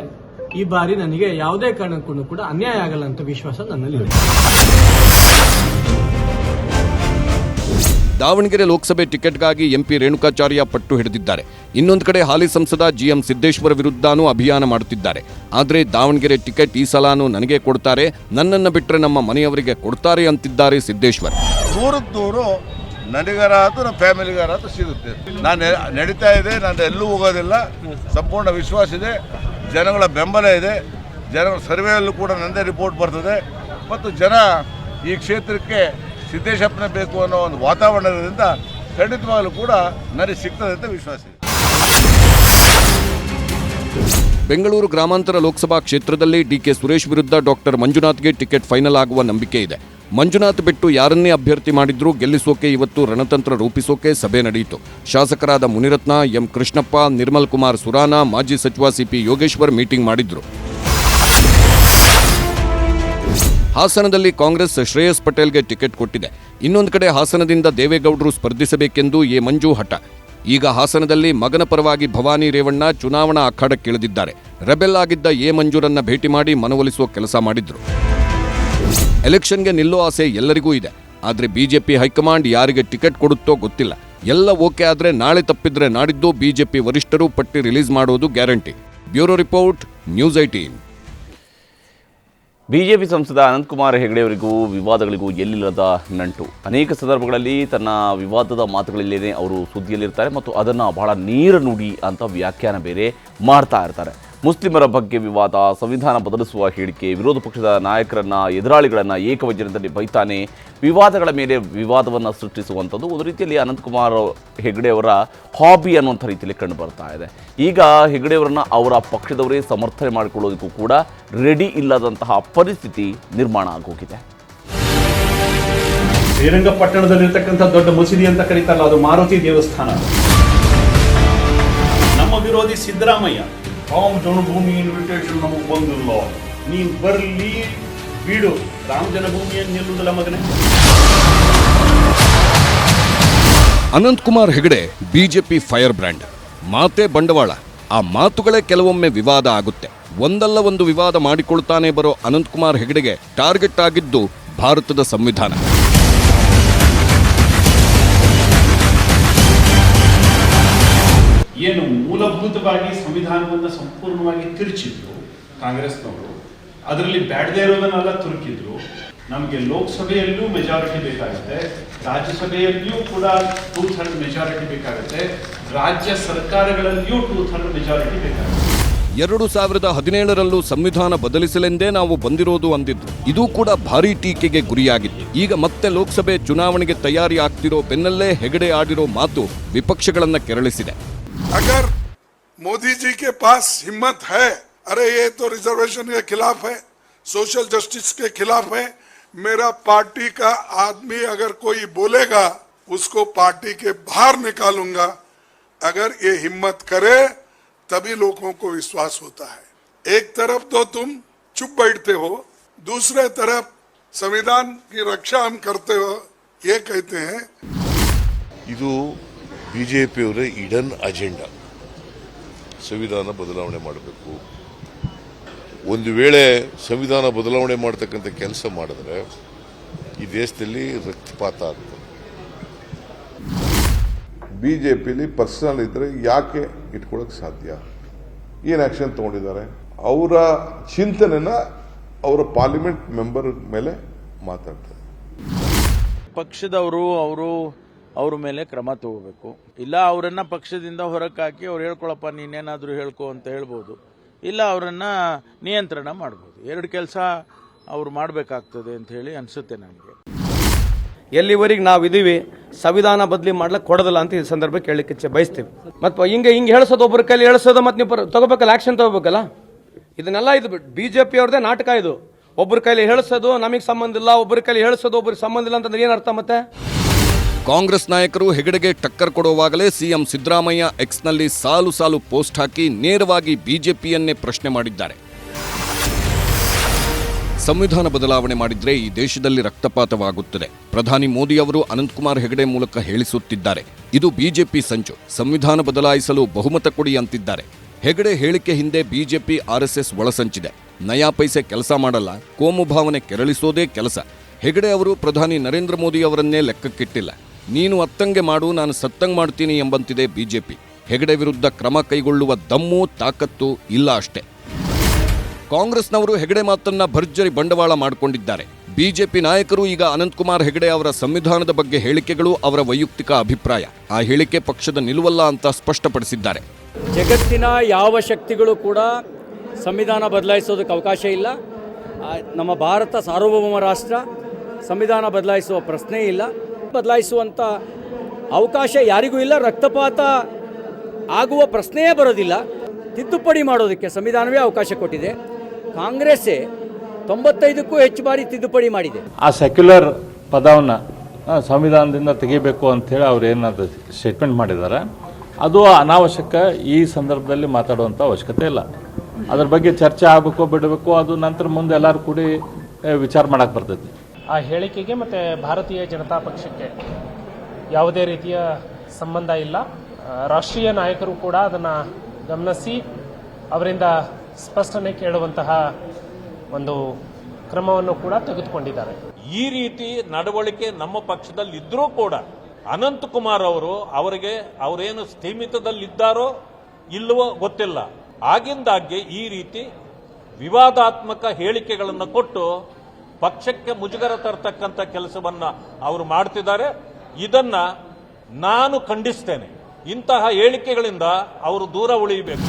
ಈ ಬಾರಿ ನನಗೆ ಯಾವುದೇ ಕಾರಣಕ್ಕೂ ಕೂಡ ಅನ್ಯಾಯ ಆಗಲ್ಲ ಅಂತ ವಿಶ್ವಾಸ ನನ್ನಲ್ಲಿದೆ ದಾವಣಗೆರೆ ಲೋಕಸಭೆ ಟಿಕೆಟ್ಗಾಗಿ ಎಂಪಿ ರೇಣುಕಾಚಾರ್ಯ ಪಟ್ಟು ಹಿಡಿದಿದ್ದಾರೆ. ಇನ್ನೊಂದು ಕಡೆ ಹಾಲಿ ಸಂಸದ ಜಿಎಂ ಸಿದ್ದೇಶ್ವರ ವಿರುದ್ಧನೂ ಅಭಿಯಾನ ಮಾಡುತ್ತಿದ್ದಾರೆ. ಆದರೆ ದಾವಣಗೆರೆ ಟಿಕೆಟ್ ಈ ಸಲಾನು ನನಗೆ ಕೊಡ್ತಾರೆ ನನ್ನನ್ನು ಬಿಟ್ಟರೆ ನಮ್ಮ ಮನೆಯವರಿಗೆ ಕೊಡ್ತಾರೆ ಅಂತಿದ್ದಾರೆ ಸಿದ್ದೇಶ್ವರ್. ನೂರಕ್ಕೆ ನೂರು ನನಗಾರ ಆಯ್ತು ನಮ್ಮ ಫ್ಯಾಮಿಲಿಗಾರಾತು ಸಿಗುತ್ತೆ. ನಾನು ನಡೀತಾ ಇದೆ, ನಾನು ಎಲ್ಲೂ ಹೋಗೋದಿಲ್ಲ. ಸಂಪೂರ್ಣ ವಿಶ್ವಾಸ ಇದೆ, ಜನಗಳ ಬೆಂಬಲ ಇದೆ. ಜನಗಳ ಸರ್ವೆಯಲ್ಲೂ ಕೂಡ ನಂದೇ ರಿಪೋರ್ಟ್ ಬರ್ತದೆ. ಮತ್ತು ಜನ ಈ ಕ್ಷೇತ್ರಕ್ಕೆ ಸಿದ್ದೇಶಪ್ಪನ ಬೇಕು ಅನ್ನೋ ಒಂದು ವಾತಾವರಣದಿಂದ ಖಂಡಿತವಾಗಲೂ ಕೂಡ ನನಗೆ ಸಿಗ್ತದೆ ಅಂತ ವಿಶ್ವಾಸ ಇದೆ. ಬೆಂಗಳೂರು ಗ್ರಾಮಾಂತರ ಲೋಕಸಭಾ ಕ್ಷೇತ್ರದಲ್ಲಿ ಡಿಕೆ ಸುರೇಶ್ ವಿರುದ್ಧ ಡಾಕ್ಟರ್ ಮಂಜುನಾಥ್ಗೆ ಟಿಕೆಟ್ ಫೈನಲ್ ಆಗುವ ನಂಬಿಕೆ ಇದೆ. ಮಂಜುನಾಥ್ ಬಿಟ್ಟು ಯಾರನ್ನೇ ಅಭ್ಯರ್ಥಿ ಮಾಡಿದ್ರೂ ಗೆಲ್ಲಿಸೋಕೆ ಇವತ್ತು ರಣತಂತ್ರ ರೂಪಿಸೋಕೆ ಸಭೆ ನಡೆಯಿತು. ಶಾಸಕರಾದ ಮುನಿರತ್ನ, ಎಂ. ಕೃಷ್ಣಪ್ಪ, ನಿರ್ಮಲ್ ಕುಮಾರ್ ಸುರಾನ, ಮಾಜಿ ಸಚಿವ ಸಿಪಿ ಯೋಗೇಶ್ವರ್ ಮೀಟಿಂಗ್ ಮಾಡಿದ್ರು. ಹಾಸನದಲ್ಲಿ ಕಾಂಗ್ರೆಸ್ ಶ್ರೇಯಸ್ ಪಟೇಲ್ಗೆ ಟಿಕೆಟ್ ಕೊಟ್ಟಿದೆ. ಇನ್ನೊಂದು ಕಡೆ ಹಾಸನದಿಂದ ದೇವೇಗೌಡರು ಸ್ಪರ್ಧಿಸಬೇಕೆಂದು ಎ. ಮಂಜು ಹಠ. ಈಗ ಹಾಸನದಲ್ಲಿ ಮಗನ ಪರವಾಗಿ ಭವಾನಿ ರೇವಣ್ಣ ಚುನಾವಣಾ ಅಖಾಡಕ್ಕಿಳಿದಿದ್ದಾರೆ. ರೆಬೆಲ್ ಆಗಿದ್ದ ಎ. ಮಂಜೂರನ್ನ ಭೇಟಿ ಮಾಡಿ ಮನವೊಲಿಸುವ ಕೆಲಸ ಮಾಡಿದ್ರು. ಎಲೆಕ್ಷನ್ಗೆ ನಿಲ್ಲೋ ಆಸೆ ಎಲ್ಲರಿಗೂ ಇದೆ. ಆದರೆ ಬಿಜೆಪಿ ಹೈಕಮಾಂಡ್ ಯಾರಿಗೆ ಟಿಕೆಟ್ ಕೊಡುತ್ತೋ ಗೊತ್ತಿಲ್ಲ. ಎಲ್ಲ ಓಕೆ ಆದರೆ ನಾಳೆ ತಪ್ಪಿದ್ರೆ ನಾಡಿದ್ದು ಬಿಜೆಪಿ ವರಿಷ್ಠರು ಪಟ್ಟಿ ರಿಲೀಸ್ ಮಾಡೋದು guarantee. Bureau report, news eighteen. BJP ಸಂಸದ ಅನಂತಕುಮಾರ್ ಹೆಗಡೆಯವರಿಗೂ ವಿವಾದಗಳಿಗೂ ಎಲ್ಲಿಲ್ಲದ ನಂಟು. ಅನೇಕ ಸಂದರ್ಭಗಳಲ್ಲಿ ತನ್ನ ವಿವಾದದ ಮಾತುಗಳಲ್ಲೇನೆ ಅವರು ಸುದ್ದಿಯಲ್ಲಿರ್ತಾರೆ ಮತ್ತು ಅದನ್ನು ಬಹಳ ನೀರ ನುಡಿ ಅಂತ ವ್ಯಾಖ್ಯಾನ ಬೇರೆ ಮಾಡ್ತಾ ಇರ್ತಾರೆ. ಮುಸ್ಲಿಮರ ಬಗ್ಗೆ ವಿವಾದ, ಸಂವಿಧಾನ ಬದಲಿಸುವ ಹೇಳಿಕೆ, ವಿರೋಧ ಪಕ್ಷದ ನಾಯಕರನ್ನ, ಎದುರಾಳಿಗಳನ್ನು ಏಕವಜ್ರದಲ್ಲಿ ಬೈತಾನೆ, ವಿವಾದಗಳ ಮೇಲೆ ವಿವಾದವನ್ನು ಸೃಷ್ಟಿಸುವಂಥದ್ದು ಒಂದು ರೀತಿಯಲ್ಲಿ ಅನಂತಕುಮಾರ್ ಹೆಗಡೆಯವರ ಹಾಬಿ ಅನ್ನುವಂಥ ರೀತಿಯಲ್ಲಿ ಕಂಡು ಬರ್ತಾ ಇದೆ. ಈಗ ಹೆಗಡೆಯವರನ್ನ ಅವರ ಪಕ್ಷದವರೇ ಸಮರ್ಥನೆ ಮಾಡಿಕೊಳ್ಳೋದಕ್ಕೂ ಕೂಡ ರೆಡಿ ಇಲ್ಲದಂತಹ ಪರಿಸ್ಥಿತಿ ನಿರ್ಮಾಣ ಆಗೋಗಿದೆ. ಶ್ರೀರಂಗಪಟ್ಟಣದಲ್ಲಿರ್ತಕ್ಕಂಥ ದೊಡ್ಡ ಮಸೀದಿ ಅಂತ ಕರೀತಾರಲ್ಲ, ಅದು ಮಾರುತಿ ದೇವಸ್ಥಾನ. ನಮ್ಮ ವಿರೋಧಿ ಸಿದ್ದರಾಮಯ್ಯ ರಾಮ ಜನ್ಮಭೂಮಿ ಇನ್ವಿಟೇಷನ್ ನಮಗೆ ಬಂದಿಲ್ಲ. ನೀನು ಬರಲಿ, ಬಿಡು. ರಾಮ ಜನ್ಮಭೂಮಿಯನ್ನು ನಿಲ್ಲುವುದಿಲ್ಲ ಮಗನೇ. Anantkumar Hegde, BJP fire brand. ಮಾತೆ ಬಂಡವಾಳ. ಆ ಮಾತುಗಳೇ ಕೆಲವೊಮ್ಮೆ ವಿವಾದ ಆಗುತ್ತೆ. ಒಂದಲ್ಲ ಒಂದು ವಿವಾದ ಮಾಡಿಕೊಳ್ತಾನೆ ಬರೋ ಅನಂತಕುಮಾರ್ ಹೆಗಡೆಗೆ ಟಾರ್ಗೆಟ್ ಆಗಿದ್ದು ಭಾರತದ ಸಂವಿಧಾನ. ವಿರುದ್ಧವಾಗಿ ಸಂವಿಧಾನವನ್ನು ಸಂಪೂರ್ಣವಾಗಿ ತಿರುಚಿದ್ರು ಕಾಂಗ್ರೆಸ್ನವರು. ಅದರಲ್ಲಿ ಬ್ಯಾಡದೇ ಇರೋದನ್ನೆಲ್ಲ ತುರುಕಿದ್ರು. ನಮಗೆ ಲೋಕಸಭೆಯಲ್ಲೂ ಮೆಜಾರಿಟಿ ಬೇಕಾಗುತ್ತೆ. ರಾಜ್ಯಸಭೆಯಲ್ಲಿಯೂ ಕೂಡ ಟೂ ಥರ್ಡ್ ಮೆಜಾರಿಟಿ ಬೇಕಾಗುತ್ತೆ. ರಾಜ್ಯ ಸರ್ಕಾರಗಳಲ್ಲಿಯೂ ಟೂ ಥರ್ಡ್ ಮೆಜಾರಿಟಿ ಬೇಕಾಗುತ್ತೆ. ಎರಡು ಸಾವಿರದ ಹದಿನೇಳರಲ್ಲೂ ಸಂವಿಧಾನ ಬದಲಿಸಲೆಂದೇ ನಾವು ಬಂದಿರೋದು ಅಂದಿದ್ರು ಇದು ಕೂಡ ಭಾರಿ ಟೀಕೆಗೆ ಗುರಿಯಾಗಿತ್ತು. ಈಗ ಮತ್ತೆ ಲೋಕಸಭೆ ಚುನಾವಣೆಗೆ ತಯಾರಿ ಆಗ್ತಿರೋ ಬೆನ್ನಲ್ಲೇ ಹೆಗಡೆ ಆಡಿರೋ ಮಾತು ವಿಪಕ್ಷಗಳನ್ನ ಕೆರಳಿಸಿದೆ. मोदी जी के पास हिम्मत है अरे ये तो रिजर्वेशन के खिलाफ है सोशल जस्टिस के खिलाफ है मेरा पार्टी का आदमी अगर कोई बोलेगा उसको पार्टी के बाहर निकालूंगा अगर ये हिम्मत करे तभी लोगों को विश्वास होता है एक तरफ तो तुम चुप बैठते हो दूसरे तरफ संविधान की रक्षा हम करते हो ये कहते हैं ಇದು ಬಿ ಜೆ ಪಿಯವರ ಇಡನ್ ಅಜೆಂಡಾ ಸಂವಿಧಾನ ಬದಲಾವಣೆ ಮಾಡಬೇಕು. ಒಂದು ವೇಳೆ ಸಂವಿಧಾನ ಬದಲಾವಣೆ ಮಾಡ್ತಕ್ಕಂಥ ಕೆಲಸ ಮಾಡಿದ್ರೆ ಈ ದೇಶದಲ್ಲಿ ರಕ್ತಪಾತ ಆಗ್ತದೆ. ಬಿ ಜೆ ಪಿಲಿ ಪರ್ಸನಲ್ ಇದ್ರೆ ಯಾಕೆ ಇಟ್ಕೊಳಕ್ ಸಾಧ್ಯ? ಏನು ಆಕ್ಷನ್ ತಗೊಂಡಿದ್ದಾರೆ? ಅವರ ಚಿಂತನೆನ ಅವರ ಪಾರ್ಲಿಮೆಂಟ್ ಮೆಂಬರ್ ಮೇಲೆ ಮಾತಾಡ್ತಾರೆ. ಪಕ್ಷದವರು, ಅವರು ಅವ್ರ ಮೇಲೆ ಕ್ರಮ ತಗೋಬೇಕು. ಇಲ್ಲ ಅವರನ್ನ ಪಕ್ಷದಿಂದ ಹೊರಕ್ಕಾಕಿ ಅವ್ರು ಹೇಳ್ಕೊಳಪ್ಪ, ನೀನೇನಾದರೂ ಹೇಳ್ಕೊ ಅಂತ ಹೇಳ್ಬೋದು. ಇಲ್ಲ ಅವರನ್ನ ನಿಯಂತ್ರಣ ಮಾಡ್ಬೋದು. ಎರಡು ಕೆಲಸ ಅವ್ರು ಮಾಡಬೇಕಾಗ್ತದೆ ಅಂತ ಹೇಳಿ ಅನಿಸುತ್ತೆ ನನಗೆ ಎಲ್ಲಿವರೆಗೆ ನಾವು ಇದೀವಿ ಸಂವಿಧಾನ ಬದಲಿ ಮಾಡ್ಲಿಕ್ಕೆ ಕೊಡೋದಿಲ್ಲ ಅಂತ ಈ ಸಂದರ್ಭ ಕೇಳಲಿಕ್ಕೆ ಬಯಸ್ತೀವಿ. ಮತ್ತು ಹಿಂಗೆ ಹಿಂಗೆ ಹೇಳಿಸೋದು ಒಬ್ಬರ ಕೈಲಿ ಹೇಳಿಸೋದು ಮತ್ತು ನೀವು ತಗೋಬೇಕಲ್ಲ ಆ್ಯಕ್ಷನ್ ತಗೋಬೇಕಲ್ಲ? ಇದನ್ನೆಲ್ಲ ಇದು ಬಿ ಜೆ ಪಿ ಅವ್ರದೇ ನಾಟಕ ಇದು. ಒಬ್ಬರ ಕೈಲಿ ಹೇಳಿಸೋದು ನಮಗೆ ಸಂಬಂಧ ಇಲ್ಲ ಒಬ್ಬರ ಕೈಲಿ ಹೇಳಿಸೋದು ಒಬ್ಬರಿಗೆ ಸಂಬಂಧ ಇಲ್ಲ ಅಂತಂದ್ರೆ ಏನು ಅರ್ಥ ಮತ್ತೆ? ಕಾಂಗ್ರೆಸ್ ನಾಯಕರು ಹೆಗಡೆಗೆ ಟಕ್ಕರ್ ಕೊಡುವಾಗಲೇ ಸಿಎಂ ಸಿದ್ದರಾಮಯ್ಯ ಎಕ್ಸ್ನಲ್ಲಿ ಸಾಲು ಸಾಲು ಪೋಸ್ಟ್ ಹಾಕಿ ನೇರವಾಗಿ ಬಿಜೆಪಿಯನ್ನೇ ಪ್ರಶ್ನೆ ಮಾಡಿದ್ದಾರೆ. ಸಂವಿಧಾನ ಬದಲಾವಣೆ ಮಾಡಿದ್ರೆ ಈ ದೇಶದಲ್ಲಿ ರಕ್ತಪಾತವಾಗುತ್ತದೆ. ಪ್ರಧಾನಿ ಮೋದಿ ಅವರು ಅನಂತಕುಮಾರ್ ಹೆಗಡೆ ಮೂಲಕ ಹೇಳಿಸುತ್ತಿದ್ದಾರೆ. ಇದು ಬಿಜೆಪಿ ಸಂಚು. ಸಂವಿಧಾನ ಬದಲಾಯಿಸಲು ಬಹುಮತ ಕೊಡಿ ಅಂತಿದ್ದಾರೆ. ಹೆಗಡೆ ಹೇಳಿಕೆ ಹಿಂದೆ ಬಿಜೆಪಿ ಆರ್ಎಸ್ಎಸ್ ಒಳಸಂಚಿದೆ. ನಯಾ ಪೈಸೆ ಕೆಲಸ ಮಾಡಲ್ಲ, ಕೋಮು ಭಾವನೆ ಕೆರಳಿಸೋದೇ ಕೆಲಸ. ಹೆಗಡೆ ಅವರು ಪ್ರಧಾನಿ ನರೇಂದ್ರ ಮೋದಿ ಅವರನ್ನೇ ಲೆಕ್ಕಕ್ಕಿಟ್ಟಿಲ್ಲ. ನೀನು ಅತ್ತಂಗೆ ಮಾಡು, ನಾನು ಸತ್ತಂಗೆ ಮಾಡ್ತೀನಿ ಎಂಬಂತಿದೆ ಬಿಜೆಪಿ. ಹೆಗಡೆ ವಿರುದ್ಧ ಕ್ರಮ ಕೈಗೊಳ್ಳುವ ದಮ್ಮು, ತಾಕತ್ತು ಇಲ್ಲ ಅಷ್ಟೇ. ಕಾಂಗ್ರೆಸ್ನವರು ಹೆಗಡೆ ಮಾತನ್ನ ಭರ್ಜರಿ ಬಂಡವಾಳ ಮಾಡಿಕೊಂಡಿದ್ದಾರೆ. ಬಿಜೆಪಿ ನಾಯಕರು ಈಗ ಅನಂತಕುಮಾರ್ ಹೆಗಡೆ ಅವರ ಸಂವಿಧಾನದ ಬಗ್ಗೆ ಹೇಳಿಕೆಗಳು ಅವರ ವೈಯಕ್ತಿಕ ಅಭಿಪ್ರಾಯ. ಆ ಹೇಳಿಕೆ ಪಕ್ಷದ ನಿಲುವಲ್ಲ ಅಂತ ಸ್ಪಷ್ಟಪಡಿಸಿದ್ದಾರೆ. ಜಗತ್ತಿನ ಯಾವ ಶಕ್ತಿಗಳು ಕೂಡ ಸಂವಿಧಾನ ಬದಲಾಯಿಸೋದಕ್ಕೆ ಅವಕಾಶ ಇಲ್ಲ. ನಮ್ಮ ಭಾರತ ಸಾರ್ವಭೌಮ ರಾಷ್ಟ್ರ, ಸಂವಿಧಾನ ಬದಲಾಯಿಸುವ ಪ್ರಶ್ನೆ ಇಲ್ಲ. ಬದಲಾಯಿಸುವಂಥ ಅವಕಾಶ ಯಾರಿಗೂ ಇಲ್ಲ. ರಕ್ತಪಾತ ಆಗುವ ಪ್ರಶ್ನೆಯೇ ಬರೋದಿಲ್ಲ. ತಿದ್ದುಪಡಿ ಮಾಡೋದಕ್ಕೆ ಸಂವಿಧಾನವೇ ಅವಕಾಶ ಕೊಟ್ಟಿದೆ. ಕಾಂಗ್ರೆಸ್ಸೇ ತೊಂಬತ್ತೈದಕ್ಕೂ ಹೆಚ್ಚು ಬಾರಿ ತಿದ್ದುಪಡಿ ಮಾಡಿದೆ. ಆ ಸೆಕ್ಯುಲರ್ ಪದವನ್ನು ಸಂವಿಧಾನದಿಂದ ತೆಗಿಬೇಕು ಅಂಥೇಳಿ ಅವ್ರು ಏನಾದ್ರು ಸ್ಟೇಟ್ಮೆಂಟ್ ಮಾಡಿದ್ದಾರೆ ಅದು ಅನಾವಶ್ಯಕ ಈ ಸಂದರ್ಭದಲ್ಲಿ ಮಾತಾಡುವಂಥ ಅವಶ್ಯಕತೆ ಇಲ್ಲ. ಅದ್ರ ಬಗ್ಗೆ ಚರ್ಚೆ ಆಗಬೇಕು ಬಿಡಬೇಕು ಅದು ನಂತರ ಮುಂದೆ ಎಲ್ಲರೂ ಕೂಡಿ ವಿಚಾರ ಮಾಡಕ್ಕೆ ಬರ್ತೈತಿ. ಆ ಹೇಳಿಕೆಗೆ ಮತ್ತು ಭಾರತೀಯ ಜನತಾ ಪಕ್ಷಕ್ಕೆ ಯಾವುದೇ ರೀತಿಯ ಸಂಬಂಧ ಇಲ್ಲ. ರಾಷ್ಟ್ರೀಯ ನಾಯಕರು ಕೂಡ ಅದನ್ನು ಗಮನಿಸಿ ಅವರಿಂದ ಸ್ಪಷ್ಟನೆ ಕೇಳುವಂತಹ ಒಂದು ಕ್ರಮವನ್ನು ಕೂಡ ತೆಗೆದುಕೊಂಡಿದ್ದಾರೆ. ಈ ರೀತಿ ನಡವಳಿಕೆ ನಮ್ಮ ಪಕ್ಷದಲ್ಲಿ ಇದ್ರೂ ಕೂಡ ಅನಂತಕುಮಾರ್ ಅವರು ಅವರಿಗೆ ಅವರೇನು ಸ್ಥೀಮಿತದಲ್ಲಿದ್ದಾರೋ ಇಲ್ಲವೋ ಗೊತ್ತಿಲ್ಲ. ಆಗಿಂದಾಗ್ಗೆ ಈ ರೀತಿ ವಿವಾದಾತ್ಮಕ ಹೇಳಿಕೆಗಳನ್ನು ಕೊಟ್ಟು ಪಕ್ಷಕ್ಕೆ ಮುಜುಗರ ತರತಕ್ಕಂಥ ಕೆಲಸವನ್ನು ಅವರು ಮಾಡ್ತಿದ್ದಾರೆ. ಇದನ್ನ ನಾನು ಖಂಡಿಸ್ತೇನೆ. ಇಂತಹ ಹೇಳಿಕೆಗಳಿಂದ ಅವರು ದೂರ ಉಳಿಯಬೇಕು.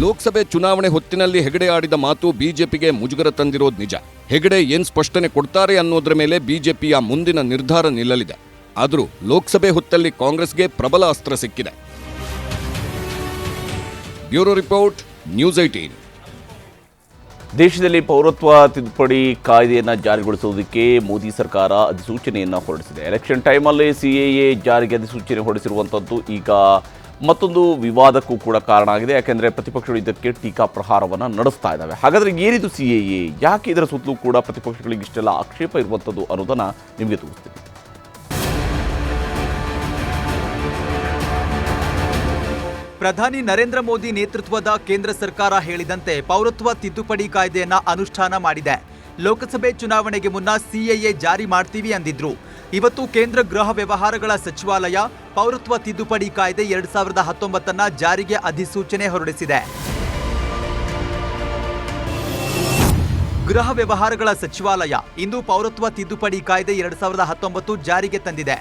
ಲೋಕಸಭೆ ಚುನಾವಣೆ ಹೊತ್ತಿನಲ್ಲಿ ಹೆಗಡೆ ಆಡಿದ ಮಾತು ಬಿಜೆಪಿಗೆ ಮುಜುಗರ ತಂದಿರೋದು ನಿಜ. ಹೆಗಡೆ ಏನ್ ಸ್ಪಷ್ಟನೆ ಕೊಡ್ತಾರೆ ಅನ್ನೋದ್ರ ಮೇಲೆ ಬಿಜೆಪಿಯ ಮುಂದಿನ ನಿರ್ಧಾರ ನಿಲ್ಲಲಿದೆ. ಆದರೂ ಲೋಕಸಭೆ ಹೊತ್ತಲ್ಲಿ ಕಾಂಗ್ರೆಸ್ಗೆ ಪ್ರಬಲ ಅಸ್ತ್ರ ಸಿಕ್ಕಿದೆ. ಬ್ಯೂರೋ ರಿಪೋರ್ಟ್, ನ್ಯೂಸ್ ಐಟೀನ್ ದೇಶದಲ್ಲಿ ಪೌರತ್ವ ತಿದ್ದುಪಡಿ ಕಾಯ್ದೆಯನ್ನು ಜಾರಿಗೊಳಿಸುವುದಕ್ಕೆ ಮೋದಿ ಸರ್ಕಾರ ಅಧಿಸೂಚನೆಯನ್ನು ಹೊರಡಿಸಿದೆ. ಎಲೆಕ್ಷನ್ ಟೈಮಲ್ಲಿ ಸಿ ಎ ಎ ಜಾರಿಗೆ ಅಧಿಸೂಚನೆ ಹೊರಡಿಸಿರುವಂಥದ್ದು ಈಗ ಮತ್ತೊಂದು ವಿವಾದಕ್ಕೂ ಕೂಡ ಕಾರಣ ಆಗಿದೆ. ಯಾಕೆಂದರೆ ಪ್ರತಿಪಕ್ಷಗಳು ಇದಕ್ಕೆ ಟೀಕಾ ಪ್ರಹಾರವನ್ನು ನಡೆಸ್ತಾ ಇದ್ದಾವೆ. ಹಾಗಾದರೆ ಏನಿದು ಸಿ ಎ ಎ ಯಾಕೆ ಇದರ ಸುತ್ತಲೂ ಕೂಡ ಪ್ರತಿಪಕ್ಷಗಳಿಗೆ ಇಷ್ಟೆಲ್ಲ ಆಕ್ಷೇಪ ಇರುವಂಥದ್ದು ಅನ್ನೋದನ್ನು ನಿಮಗೆ ತೋರಿಸ್ತೀನಿ. ಪ್ರಧಾನಿ ನರೇಂದ್ರ ಮೋದಿ ನೇತೃತ್ವದ ಕೇಂದ್ರ ಸರ್ಕಾರ ಹೇಳಿದಂತೆ ಪೌರತ್ವ ತಿದ್ದುಪಡಿ ಕಾಯ್ದೆಯನ್ನ ಅನುಷ್ಠಾನ ಮಾಡಿದೆ. ಲೋಕಸಭೆ ಚುನಾವಣೆಗೆ ಮುನ್ನ ಸಿಎಎ ಜಾರಿ ಮಾಡ್ತೀವಿ ಅಂದಿದ್ರು. ಇವತ್ತು ಕೇಂದ್ರ ಗೃಹ ವ್ಯವಹಾರಗಳ ಸಚಿವಾಲಯ ಪೌರತ್ವ ತಿದ್ದುಪಡಿ ಕಾಯ್ದೆ ಎರಡ್ ಸಾವಿರದ ಹತ್ತೊಂಬತ್ತನ್ನ ಜಾರಿಗೆ ಅಧಿಸೂಚನೆ ಹೊರಡಿಸಿದೆ. ಗೃಹ ವ್ಯವಹಾರಗಳ ಸಚಿವಾಲಯ ಇಂದು ಪೌರತ್ವ ತಿದ್ದುಪಡಿ ಕಾಯ್ದೆ ಎರಡ್ ಸಾವಿರದ ಹತ್ತೊಂಬತ್ತು ಜಾರಿಗೆ ತಂದಿದೆ.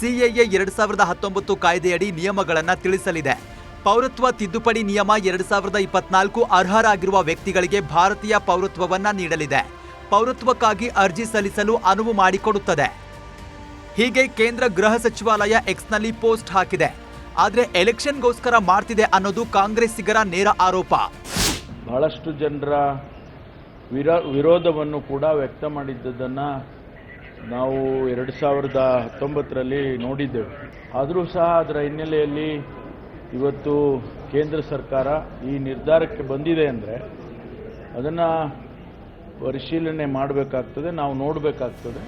ಸಿಎಎ ಎರಡ್ ಸಾವಿರದ ಹತ್ತೊಂಬತ್ತು ಕಾಯ್ದೆಯಡಿ ನಿಯಮಗಳನ್ನು ತಿಳಿಸಲಿದೆ. ಪೌರತ್ವ ತಿದ್ದುಪಡಿ ನಿಯಮ ಎರಡ್ ಸಾವಿರದ ಇಪ್ಪತ್ನಾಲ್ಕು ಅರ್ಹರಾಗಿರುವ ವ್ಯಕ್ತಿಗಳಿಗೆ ಭಾರತೀಯ ಪೌರತ್ವವನ್ನ ನೀಡಲಿದೆ. ಪೌರತ್ವಕ್ಕಾಗಿ ಅರ್ಜಿ ಸಲ್ಲಿಸಲು ಅನುವು ಮಾಡಿಕೊಡುತ್ತದೆ. ಹೀಗೆ ಕೇಂದ್ರ ಗೃಹ ಸಚಿವಾಲಯ ಎಕ್ಸ್ನಲ್ಲಿ ಪೋಸ್ಟ್ ಹಾಕಿದೆ. ಆದರೆ ಎಲೆಕ್ಷನ್ಗೋಸ್ಕರ ಮಾಡ್ತಿದೆ ಅನ್ನೋದು ಕಾಂಗ್ರೆಸ್ಸಿಗರ ನೇರ ಆರೋಪ. ಬಹಳಷ್ಟು ಜನರ ವಿರ, ವಿರೋಧವನ್ನು ಕೂಡ ವ್ಯಕ್ತ ಮಾಡಿದ್ದನ್ನು ನಾವು ಎರಡು ಸಾವಿರದ ಹತ್ತೊಂಬತ್ತರಲ್ಲಿ ನೋಡಿದ್ದೆವು. ಆದರೂ ಸಹ ಅದರ ಹಿನ್ನೆಲೆಯಲ್ಲಿ ಇವತ್ತು ಕೇಂದ್ರ ಸರ್ಕಾರ ಈ ನಿರ್ಧಾರಕ್ಕೆ ಬಂದಿದೆ ಅಂದರೆ ಅದನ್ನು ಪರಿಶೀಲನೆ ಮಾಡಬೇಕಾಗ್ತದೆ, ನಾವು ನೋಡಬೇಕಾಗ್ತದೆ.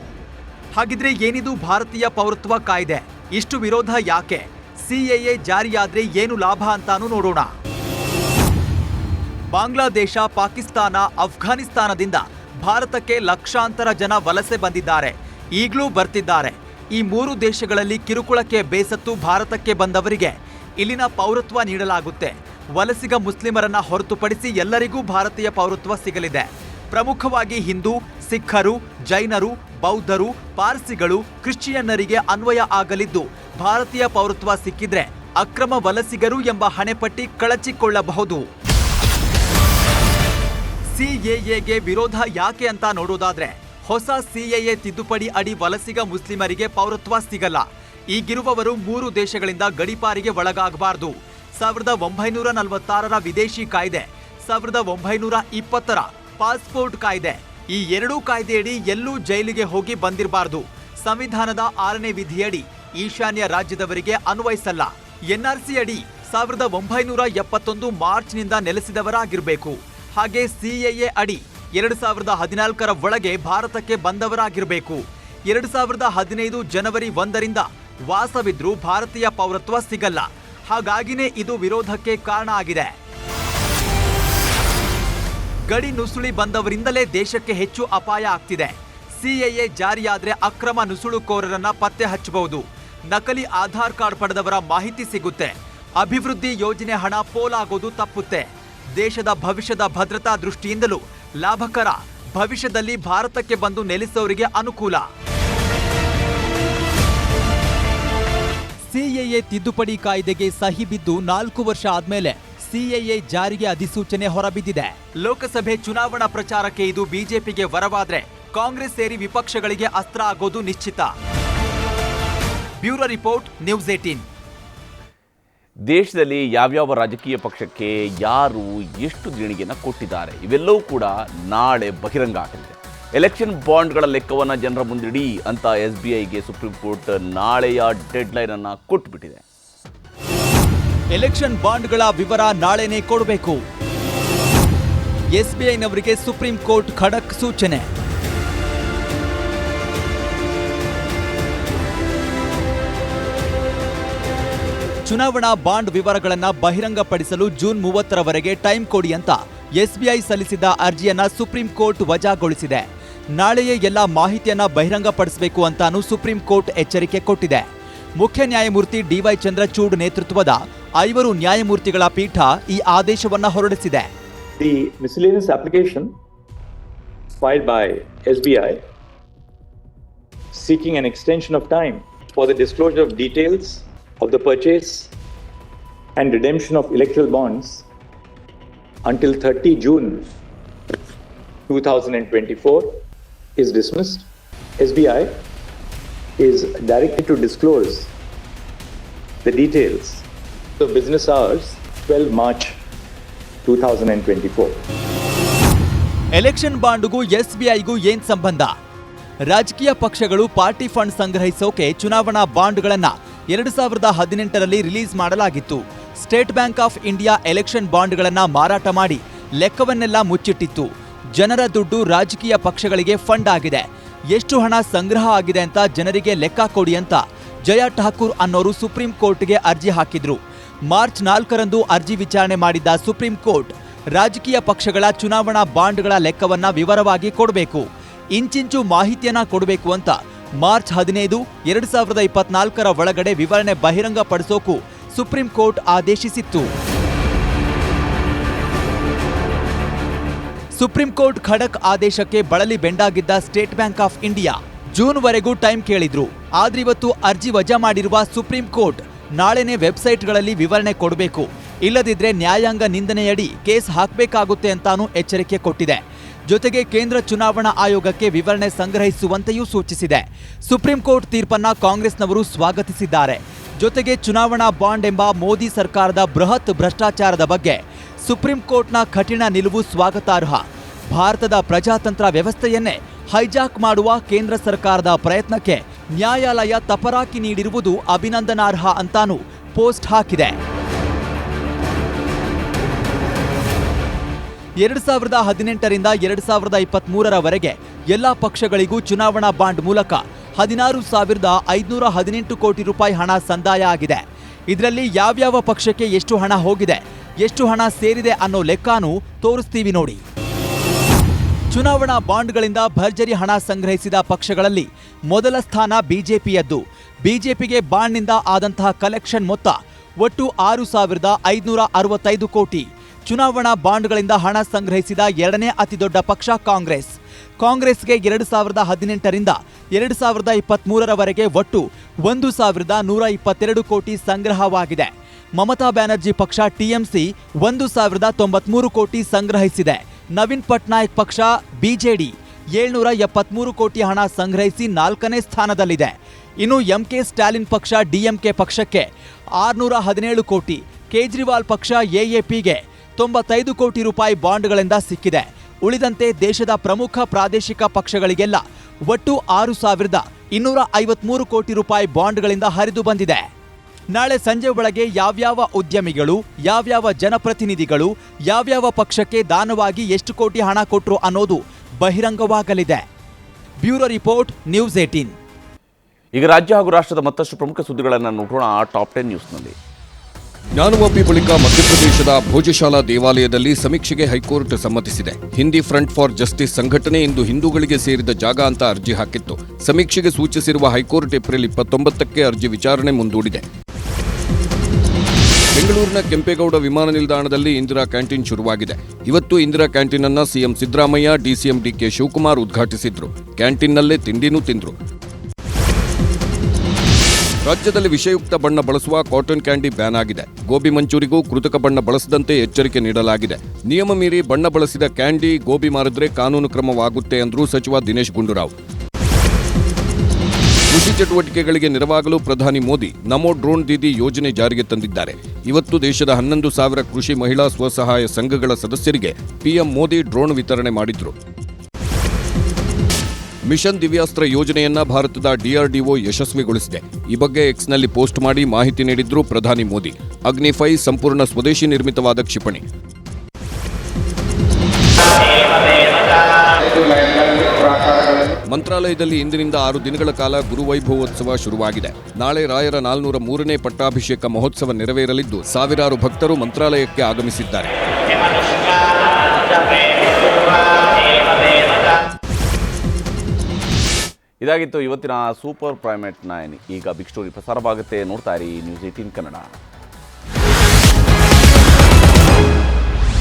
ಹಾಗಿದ್ರೆ ಏನಿದು ಭಾರತೀಯ ಪೌರತ್ವ ಕಾಯ್ದೆ? ಇಷ್ಟು ವಿರೋಧ ಯಾಕೆ? ಸಿಎಎ ಜಾರಿಯಾದ್ರೆ ಏನು ಲಾಭ ಅಂತಾನು ನೋಡೋಣ. ಬಾಂಗ್ಲಾದೇಶ, ಪಾಕಿಸ್ತಾನ, ಅಫ್ಘಾನಿಸ್ತಾನದಿಂದ ಭಾರತಕ್ಕೆ ಲಕ್ಷಾಂತರ ಜನ ವಲಸೆ ಬಂದಿದ್ದಾರೆ. ಈಗಲೂ ಬರ್ತಿದ್ದಾರೆ. ಈ ಮೂರು ದೇಶಗಳಲ್ಲಿ ಕಿರುಕುಳಕ್ಕೆ ಬೇಸತ್ತು ಭಾರತಕ್ಕೆ ಬಂದವರಿಗೆ ಇಲ್ಲಿನ ಪೌರತ್ವ ನೀಡಲಾಗುತ್ತೆ. ವಲಸಿಗ ಮುಸ್ಲಿಮರನ್ನ ಹೊರತುಪಡಿಸಿ ಎಲ್ಲರಿಗೂ ಭಾರತೀಯ ಪೌರತ್ವ ಸಿಗಲಿದೆ. ಪ್ರಮುಖವಾಗಿ ಹಿಂದೂ, ಸಿಖ್ಖರು, ಜೈನರು, ಬೌದ್ಧರು, ಪಾರ್ಸಿಗಳು, ಕ್ರಿಶ್ಚಿಯನ್ನರಿಗೆ ಅನ್ವಯ ಆಗಲಿದ್ದು, ಭಾರತೀಯ ಪೌರತ್ವ ಸಿಕ್ಕಿದ್ರೆ ಅಕ್ರಮ ವಲಸಿಗರು ಎಂಬ ಹಣೆಪಟ್ಟಿ ಕಳಚಿಕೊಳ್ಳಬಹುದು. ಸಿಎಎಗೆ ವಿರೋಧ ಯಾಕೆ ಅಂತ ನೋಡೋದಾದ್ರೆ, ಹೊಸ ಸಿಎಎ ತಿದ್ದುಪಡಿ ಅಡಿ ವಲಸಿಗ ಮುಸ್ಲಿಮರಿಗೆ ಪೌರತ್ವ ಸಿಗಲ್ಲ. ಈಗಿರುವವರು ಮೂರು ದೇಶಗಳಿಂದ ಗಡಿಪಾರಿಗೆ ಒಳಗಾಗಬಾರದು. ಸಾವಿರದ ಒಂಬೈನೂರ ನಲವತ್ತಾರರ ವಿದೇಶಿ ಕಾಯ್ದೆ, ಸಾವಿರದ ಒಂಬೈನೂರ ಇಪ್ಪತ್ತರ ಪಾಸ್ಪೋರ್ಟ್ ಕಾಯ್ದೆ. ಈ ಎರಡೂ ಕಾಯ್ದೆಯಡಿ ಎಲ್ಲೂ ಜೈಲಿಗೆ ಹೋಗಿ ಬಂದಿರಬಾರದು. ಸಂವಿಧಾನದ ಆರನೇ ವಿಧಿಯಡಿ ಈಶಾನ್ಯ ರಾಜ್ಯದವರಿಗೆ ಅನ್ವಯಿಸಲ್ಲ. ಎನ್ಆರ್ಸಿ ಅಡಿ ಸಾವಿರದ ಒಂಬೈನೂರ ಎಪ್ಪತ್ತೊಂದು ಮಾರ್ಚ್ನಿಂದ ನೆಲೆಸಿದವರಾಗಿರಬೇಕು. ಹಾಗೆ ಸಿಎಎ ಅಡಿ ಎರಡು ಸಾವಿರದ ಹದಿನಾಲ್ಕರ ಒಳಗೆ ಭಾರತಕ್ಕೆ ಬಂದವರಾಗಿರಬೇಕು. ಎರಡು ಸಾವಿರದ ಹದಿನೈದು ಜನವರಿ ಒಂದರಿಂದ ವಾಸವಿದ್ರೂ ಭಾರತೀಯ ಪೌರತ್ವ ಸಿಗಲ್ಲ. ಹಾಗಾಗಿನೇ ಇದು ವಿರೋಧಕ್ಕೆ ಕಾರಣ ಆಗಿದೆ. ಗಡಿ ನುಸುಳಿ ಬಂದವರಿಂದಲೇ ದೇಶಕ್ಕೆ ಹೆಚ್ಚು ಅಪಾಯ ಆಗ್ತಿದೆ. ಸಿಎಎ ಜಾರಿಯಾದರೆ ಅಕ್ರಮ ನುಸುಳುಕೋರರನ್ನ ಪತ್ತೆ ಹಚ್ಚಬಹುದು. ನಕಲಿ ಆಧಾರ್ ಕಾರ್ಡ್ ಪಡೆದವರ ಮಾಹಿತಿ ಸಿಗುತ್ತೆ. ಅಭಿವೃದ್ಧಿ ಯೋಜನೆ ಹಣ ಪೋಲಾಗೋದು ತಪ್ಪುತ್ತೆ. ದೇಶದ ಭವಿಷ್ಯದ ಭದ್ರತಾ ದೃಷ್ಟಿಯಿಂದಲೂ ಲಾಭಕರ. ಭವಿಷ್ಯದಲ್ಲಿ ಭಾರತಕ್ಕೆ ಬಂದು ನೆಲೆಸೋರಿಗೆ ಅನುಕೂಲ. ಸಿಎಎ ತಿದ್ದುಪಡಿ ಕಾಯ್ದೆಗೆ ಸಹಿ ಬಿದ್ದು ನಾಲ್ಕು ವರ್ಷ ಆದ್ಮೇಲೆ ಸಿಎಎ ಜಾರಿಗೆ ಅಧಿಸೂಚನೆ ಹೊರಬಿದ್ದಿದೆ. ಲೋಕಸಭೆ ಚುನಾವಣಾ ಪ್ರಚಾರಕ್ಕೆ ಇದು ಬಿಜೆಪಿಗೆ ವರವಾದ್ರೆ ಕಾಂಗ್ರೆಸ್ ಸೇರಿ ವಿಪಕ್ಷಗಳಿಗೆ ಅಸ್ತ್ರ ಆಗೋದು ನಿಶ್ಚಿತ. Bureau report, news eighteen. ದೇಶದಲ್ಲಿ ಯಾವ್ಯಾವ ರಾಜಕೀಯ ಪಕ್ಷಕ್ಕೆ ಯಾರು ಎಷ್ಟು ದೇಣಿಗೆಯನ್ನು ಕೊಟ್ಟಿದ್ದಾರೆ, ಇವೆಲ್ಲವೂ ಕೂಡ ನಾಳೆ ಬಹಿರಂಗ ಆಗಲಿದೆ. ಎಲೆಕ್ಷನ್ ಬಾಂಡ್ಗಳ ಲೆಕ್ಕವನ್ನು ಜನರ ಮುಂದಿಡಿ ಅಂತ ಎಸ್ ಬಿ ಐಗೆ ಸುಪ್ರೀಂ ಕೋರ್ಟ್ ನಾಳೆಯ ಡೆಡ್ಲೈನ್ ಅನ್ನು ಕೊಟ್ಟುಬಿಟ್ಟಿದೆ ಎಲೆಕ್ಷನ್ ಬಾಂಡ್ಗಳ ವಿವರ ನಾಳೆನೇ ಕೊಡಬೇಕು. ಎಸ್ಬಿಐನವರಿಗೆ ಸುಪ್ರೀಂ ಕೋರ್ಟ್ ಖಡಕ್ ಸೂಚನೆ. ಚುನಾವಣಾ ಬಾಂಡ್ ವಿವರಗಳನ್ನು ಬಹಿರಂಗಪಡಿಸಲು ಜೂನ್ ಮೂವತ್ತರವರೆಗೆ ಟೈಮ್ ಕೊಡಿ ಅಂತ ಎಸ್ಬಿಐ ಸಲ್ಲಿಸಿದ ಅರ್ಜಿಯನ್ನ ಸುಪ್ರೀಂ ಕೋರ್ಟ್ ವಜಾಗೊಳಿಸಿದೆ. ನಾಳೆಯೇ ಎಲ್ಲ ಮಾಹಿತಿಯನ್ನು ಬಹಿರಂಗಪಡಿಸಬೇಕು ಅಂತಾನು ಸುಪ್ರೀಂ ಕೋರ್ಟ್ ಎಚ್ಚರಿಕೆ ಕೊಟ್ಟಿದೆ. ಮುಖ್ಯ ನ್ಯಾಯಮೂರ್ತಿ ಡಿವೈ ಚಂದ್ರಚೂಡ್ ನೇತೃತ್ವದ ಐವರು ನ್ಯಾಯಮೂರ್ತಿಗಳ ಪೀಠ ಈ ಆದೇಶವನ್ನು ಹೊರಡಿಸಿದೆ. The miscellaneous application file by S B I seeking an extension of time for the disclosure of details of the purchase and redemption of electoral bonds until thirty June two thousand and twenty four is dismissed. SBI is directed to disclose the details of business hours 12 March 2024. Election ಬಾಂಡ್ಗೂ ಎಸ್ಬಿಐಗೂ ಏನ್ ಸಂಬಂಧ ರಾಜಕೀಯ ಪಕ್ಷಗಳು ಪಾರ್ಟಿ ಫಂಡ್ ಸಂಗ್ರಹಿಸೋಕೆ ಚುನಾವಣಾ ಬಾಂಡ್ಗಳನ್ನ ಎರಡು ಸಾವಿರದ ಹದಿನೆಂಟರಲ್ಲಿ ರಿಲೀಸ್ ಮಾಡಲಾಗಿತ್ತು state bank of India election ಬಾಂಡ್ಗಳನ್ನ ಮಾರಾಟ ಮಾಡಿ ಲೆಕ್ಕವನ್ನೆಲ್ಲ ಮುಚ್ಚಿಟ್ಟಿತ್ತು ಜನರ ದುಡ್ಡು ರಾಜಕೀಯ ಪಕ್ಷಗಳಿಗೆ ಫಂಡ್ ಆಗಿದೆ. ಎಷ್ಟು ಹಣ ಸಂಗ್ರಹ ಆಗಿದೆ ಅಂತ ಜನರಿಗೆ ಲೆಕ್ಕ ಕೊಡಿ ಅಂತ ಜಯ ಠಾಕೂರ್ ಅನ್ನೋರು ಸುಪ್ರೀಂ ಕೋರ್ಟ್ಗೆ ಅರ್ಜಿ ಹಾಕಿದ್ರು. ಮಾರ್ಚ್ ನಾಲ್ಕರಂದು ಅರ್ಜಿ ವಿಚಾರಣೆ ಮಾಡಿದ್ದ ಸುಪ್ರೀಂ ಕೋರ್ಟ್ ರಾಜಕೀಯ ಪಕ್ಷಗಳ ಚುನಾವಣಾ ಬಾಂಡ್ಗಳ ಲೆಕ್ಕವನ್ನ ವಿವರವಾಗಿ ಕೊಡಬೇಕು. ಇಂಚಿಂಚು ಮಾಹಿತಿಯನ್ನ ಕೊಡಬೇಕು ಅಂತ ಮಾರ್ಚ್ ಹದಿನೈದು, ಎರಡು ಸಾವಿರದ ಇಪ್ಪತ್ನಾಲ್ಕರ ಒಳಗಡೆ ವಿವರಣೆ ಬಹಿರಂಗಪಡಿಸೋಕು ಸುಪ್ರೀಂ ಕೋರ್ಟ್ ಆದೇಶಿಸಿತ್ತು. ಸುಪ್ರೀಂ ಕೋರ್ಟ್ ಖಡಕ್ ಆದೇಶಕ್ಕೆ ಬಳಲಿ ಬೆಂಡಾಗಿದ್ದ ಸ್ಟೇಟ್ ಬ್ಯಾಂಕ್ ಆಫ್ ಇಂಡಿಯಾ ಜೂನ್ವರೆಗೂ ಟೈಮ್ ಕೇಳಿದ್ರು. ಆದ್ರೆ ಇವತ್ತು ಅರ್ಜಿ ವಜಾ ಮಾಡಿರುವ ಸುಪ್ರೀಂ ಕೋರ್ಟ್ ನಾಳೆನೆ ವೆಬ್ಸೈಟ್ಗಳಲ್ಲಿ ವಿವರಣೆ ಕೊಡಬೇಕು. ಇಲ್ಲದಿದ್ರೆ ನ್ಯಾಯಾಂಗ ನಿಂದನೆಯಡಿ ಕೇಸ್ ಹಾಕಬೇಕಾಗುತ್ತೆ ಅಂತಾನೂ ಎಚ್ಚರಿಕೆ ಕೊಟ್ಟಿದೆ. ಜೊತೆಗೆ ಕೇಂದ್ರ ಚುನಾವಣಾ ಆಯೋಗಕ್ಕೆ ವಿವರಣೆ ಸಂಗ್ರಹಿಸುವಂತೆಯೂ ಸೂಚಿಸಿದೆ. ಸುಪ್ರೀಂ ಕೋರ್ಟ್ ತೀರ್ಪನ್ನ ಕಾಂಗ್ರೆಸ್ನವರು ಸ್ವಾಗತಿಸಿದ್ದಾರೆ. ಜೊತೆಗೆ ಚುನಾವಣಾ ಬಾಂಡ್ ಎಂಬ ಮೋದಿ ಸರ್ಕಾರದ ಬೃಹತ್ ಭ್ರಷ್ಟಾಚಾರದ ಬಗ್ಗೆ ಸುಪ್ರೀಂ ಕೋರ್ಟ್ನ ಕಠಿಣ ನಿಲುವು ಸ್ವಾಗತಾರ್ಹ. ಭಾರತದ ಪ್ರಜಾತಂತ್ರ ವ್ಯವಸ್ಥೆಯನ್ನೇ ಹೈಜಾಕ್ ಮಾಡುವ ಕೇಂದ್ರ ಸರ್ಕಾರದ ಪ್ರಯತ್ನಕ್ಕೆ ನ್ಯಾಯಾಲಯ ತಪರಾಕಿ ನೀಡಿರುವುದು ಅಭಿನಂದನಾರ್ಹ ಅಂತಾನೂ ಪೋಸ್ಟ್ ಹಾಕಿದೆ. ಎರಡು ಸಾವಿರದ ಹದಿನೆಂಟರಿಂದ ಎರಡು ಸಾವಿರದ ಇಪ್ಪತ್ತ್ಮೂರರವರೆಗೆ ಎಲ್ಲ ಪಕ್ಷಗಳಿಗೂ ಚುನಾವಣಾ ಬಾಂಡ್ ಮೂಲಕ ಹದಿನಾರು ಸಾವಿರದ ಐದುನೂರ ಹದಿನೆಂಟು ಕೋಟಿ ರೂಪಾಯಿ ಹಣ ಸಂದಾಯ ಆಗಿದೆ. ಇದರಲ್ಲಿ ಯಾವ್ಯಾವ ಪಕ್ಷಕ್ಕೆ ಎಷ್ಟು ಹಣ ಹೋಗಿದೆ ಎಷ್ಟು ಹಣ ಸೇರಿದೆ ಅನ್ನೋ ಲೆಕ್ಕಾನು ತೋರಿಸ್ತೀವಿ ನೋಡಿ. ಚುನಾವಣಾ ಬಾಂಡ್ಗಳಿಂದ ಭರ್ಜರಿ ಹಣ ಸಂಗ್ರಹಿಸಿದ ಪಕ್ಷಗಳಲ್ಲಿ ಮೊದಲ ಸ್ಥಾನ ಬಿಜೆಪಿಯದ್ದು. ಬಿಜೆಪಿಗೆ ಬಾಂಡ್ನಿಂದ ಆದಂತಹ ಕಲೆಕ್ಷನ್ ಮೊತ್ತ ಒಟ್ಟು ಆರು ಸಾವಿರದ ಐದುನೂರ ಅರವತ್ತೈದು ಕೋಟಿ. ಚುನಾವಣಾ ಬಾಂಡ್ಗಳಿಂದ ಹಣ ಸಂಗ್ರಹಿಸಿದ ಎರಡನೇ ಅತಿದೊಡ್ಡ ಪಕ್ಷ ಕಾಂಗ್ರೆಸ್. ಕಾಂಗ್ರೆಸ್ಗೆ ಎರಡು ಸಾವಿರದ ಹದಿನೆಂಟರಿಂದ ಎರಡು ಸಾವಿರದ ಇಪ್ಪತ್ಮೂರರವರೆಗೆ ಒಟ್ಟು ಒಂದು ಸಾವಿರದ ನೂರ ಇಪ್ಪತ್ತೆರಡು ಕೋಟಿ ಸಂಗ್ರಹವಾಗಿದೆ. ಮಮತಾ ಬ್ಯಾನರ್ಜಿ ಪಕ್ಷ ಟಿಎಂಸಿ ಒಂದು ಸಾವಿರದ ತೊಂಬತ್ಮೂರು ಕೋಟಿ ಸಂಗ್ರಹಿಸಿದೆ. ನವೀನ್ ಪಟ್ನಾಯಕ್ ಪಕ್ಷ ಬಿಜೆಡಿ ಏಳ್ನೂರ ಎಪ್ಪತ್ಮೂರು ಕೋಟಿ ಹಣ ಸಂಗ್ರಹಿಸಿ ನಾಲ್ಕನೇ ಸ್ಥಾನದಲ್ಲಿದೆ. ಇನ್ನು ಎಂಕೆ ಸ್ಟಾಲಿನ್ ಪಕ್ಷ ಡಿಎಂಕೆ ಪಕ್ಷಕ್ಕೆ ಆರುನೂರ ಹದಿನೇಳು ಕೋಟಿ, ಕೇಜ್ರಿವಾಲ್ ಪಕ್ಷ ಎಎಪಿಗೆ ತೊಂಬತ್ತೈದು ಕೋಟಿ ರೂಪಾಯಿ ಬಾಂಡ್ಗಳಿಂದ ಸಿಕ್ಕಿದೆ. ಉಳಿದಂತೆ ದೇಶದ ಪ್ರಮುಖ ಪ್ರಾದೇಶಿಕ ಪಕ್ಷಗಳಿಗೆಲ್ಲ ಒಟ್ಟು ಆರು ಸಾವಿರದ ಇನ್ನೂರ ಐವತ್ಮೂರು ಕೋಟಿ ರೂಪಾಯಿ ಬಾಂಡ್ಗಳಿಂದ ಹರಿದು ಬಂದಿದೆ. ನಾಳೆ ಸಂಜೆ ಒಳಗೆ ಯಾವ್ಯಾವ ಉದ್ಯಮಿಗಳು, ಯಾವ್ಯಾವ ಜನಪ್ರತಿನಿಧಿಗಳು, ಯಾವ್ಯಾವ ಪಕ್ಷಕ್ಕೆ ದಾನವಾಗಿ ಎಷ್ಟು ಕೋಟಿ ಹಣ ಕೊಟ್ಟರು ಅನ್ನೋದು ಬಹಿರಂಗವಾಗಲಿದೆ. Bureau report, news eighteen. ಈಗ ರಾಜ್ಯ ಹಾಗೂ ರಾಷ್ಟ್ರದ ಮತ್ತಷ್ಟು ಪ್ರಮುಖ ಸುದ್ದಿಗಳನ್ನು ನೋಡೋಣ. Top ten ನ್ಯೂಸ್ನಲ್ಲಿ. ಜ್ಞಾನವಾಪಿ ಬಳಿಕ ಮಧ್ಯಪ್ರದೇಶದ ಭೋಜಶಾಲಾ ದೇವಾಲಯದಲ್ಲಿ ಸಮೀಕ್ಷೆಗೆ ಹೈಕೋರ್ಟ್ ಸಮ್ಮತಿಸಿದೆ. ಹಿಂದಿ ಫ್ರಂಟ್ ಫಾರ್ ಜಸ್ಟಿಸ್ ಸಂಘಟನೆ ಇಂದು ಹಿಂದೂಗಳಿಗೆ ಸೇರಿದ ಜಾಗ ಅಂತ ಅರ್ಜಿ ಹಾಕಿತ್ತು. ಸಮೀಕ್ಷೆಗೆ ಸೂಚಿಸಿರುವ ಹೈಕೋರ್ಟ್ ಏಪ್ರಿಲ್ ಇಪ್ಪತ್ತೊಂಬತ್ತಕ್ಕೆ ಅರ್ಜಿ ವಿಚಾರಣೆ ಮುಂದೂಡಿದೆ. ಬೆಂಗಳೂರಿನ ಕೆಂಪೇಗೌಡ ವಿಮಾನ ನಿಲ್ದಾಣದಲ್ಲಿ ಇಂದಿರಾ ಕ್ಯಾಂಟೀನ್ ಶುರುವಾಗಿದೆ. ಇವತ್ತು ಇಂದಿರಾ ಕ್ಯಾಂಟೀನ್ ಅನ್ನ CM Siddaramaiah, DCM DK Shivakumar ಉದ್ಘಾಟಿಸಿದ್ರು. ಕ್ಯಾಂಟೀನ್ನಲ್ಲೇ ತಿಂಡಿನೂ ತಿಂದ್ರು. ರಾಜ್ಯದಲ್ಲಿ ವಿಷಯುಕ್ತ ಬಣ್ಣ ಬಳಸುವ ಕಾಟನ್ ಕ್ಯಾಂಡಿ ಬ್ಯಾನ್ ಆಗಿದೆ. ಗೋಬಿ ಮಂಚೂರಿಗೂ ಕೃತಕ ಬಣ್ಣ ಬಳಸದಂತೆ ಎಚ್ಚರಿಕೆ ನೀಡಲಾಗಿದೆ. ನಿಯಮ ಮೀರಿ ಬಣ್ಣ ಬಳಸಿದ ಕ್ಯಾಂಡಿ ಗೋಬಿ ಮಾರಿದ್ರೆ ಕಾನೂನು ಕ್ರಮವಾಗುತ್ತೆ ಅಂದ್ರು ಸಚಿವ ದಿನೇಶ್ ಗುಂಡೂರಾವ್. ಕೃಷಿ ಚಟುವಟಿಕೆಗಳಿಗೆ ನೆರವಾಗಲು ಪ್ರಧಾನಿ ಮೋದಿ ನಮೋ ಡ್ರೋನ್ ದೀದಿ ಯೋಜನೆ ಜಾರಿಗೆ ತಂದಿದ್ದಾರೆ. ಇವತ್ತು ದೇಶದ ಹನ್ನೊಂದು ಸಾವಿರ ಕೃಷಿ ಮಹಿಳಾ ಸ್ವಸಹಾಯ ಸಂಘಗಳ ಸದಸ್ಯರಿಗೆ ಪಿಎಂ ಮೋದಿ ಡ್ರೋನ್ ವಿತರಣೆ ಮಾಡಿದ್ರು. ಮಿಷನ್ ದಿವ್ಯಾಸ್ತ್ರ ಯೋಜನೆಯನ್ನ ಭಾರತದ ಡಿಆರ್ಡಿಒ ಯಶಸ್ವಿಗೊಳಿಸಿದೆ. ಈ ಬಗ್ಗೆ ಎಕ್ಸ್ನಲ್ಲಿ ಪೋಸ್ಟ್ ಮಾಡಿ ಮಾಹಿತಿ ನೀಡಿದ್ರು ಪ್ರಧಾನಿ ಮೋದಿ. ಅಗ್ನಿಫೈ ಸಂಪೂರ್ಣ ಸ್ವದೇಶಿ ನಿರ್ಮಿತವಾದ ಕ್ಷಿಪಣಿ. ಮಂತ್ರಾಲಯದಲ್ಲಿ ಇಂದಿನಿಂದ ಆರು ದಿನಗಳ ಕಾಲ ಗುರುವೈಭವೋತ್ಸವ ಶುರುವಾಗಿದೆ. ನಾಳೆ ರಾಯರ ನಾಲ್ನೂರ ಮೂರನೇ ಪಟ್ಟಾಭಿಷೇಕ ಮಹೋತ್ಸವ ನೆರವೇರಲಿದ್ದು, ಸಾವಿರಾರು ಭಕ್ತರು ಮಂತ್ರಾಲಯಕ್ಕೆ ಆಗಮಿಸಿದ್ದಾರೆ. ಇದಾಗಿತ್ತು ಇವತ್ತಿನ ಸೂಪರ್ ಪ್ರೈಮೇಟ್ ನೈನ್. ಈಗ ಬಿಗ್ ಸ್ಟೋರಿ ಪ್ರಸಾರವಾಗುತ್ತೆ. ನೋಡ್ತಾ ಇರಿ ನ್ಯೂಸ್ ಏಟೀನ್ ಕನ್ನಡ.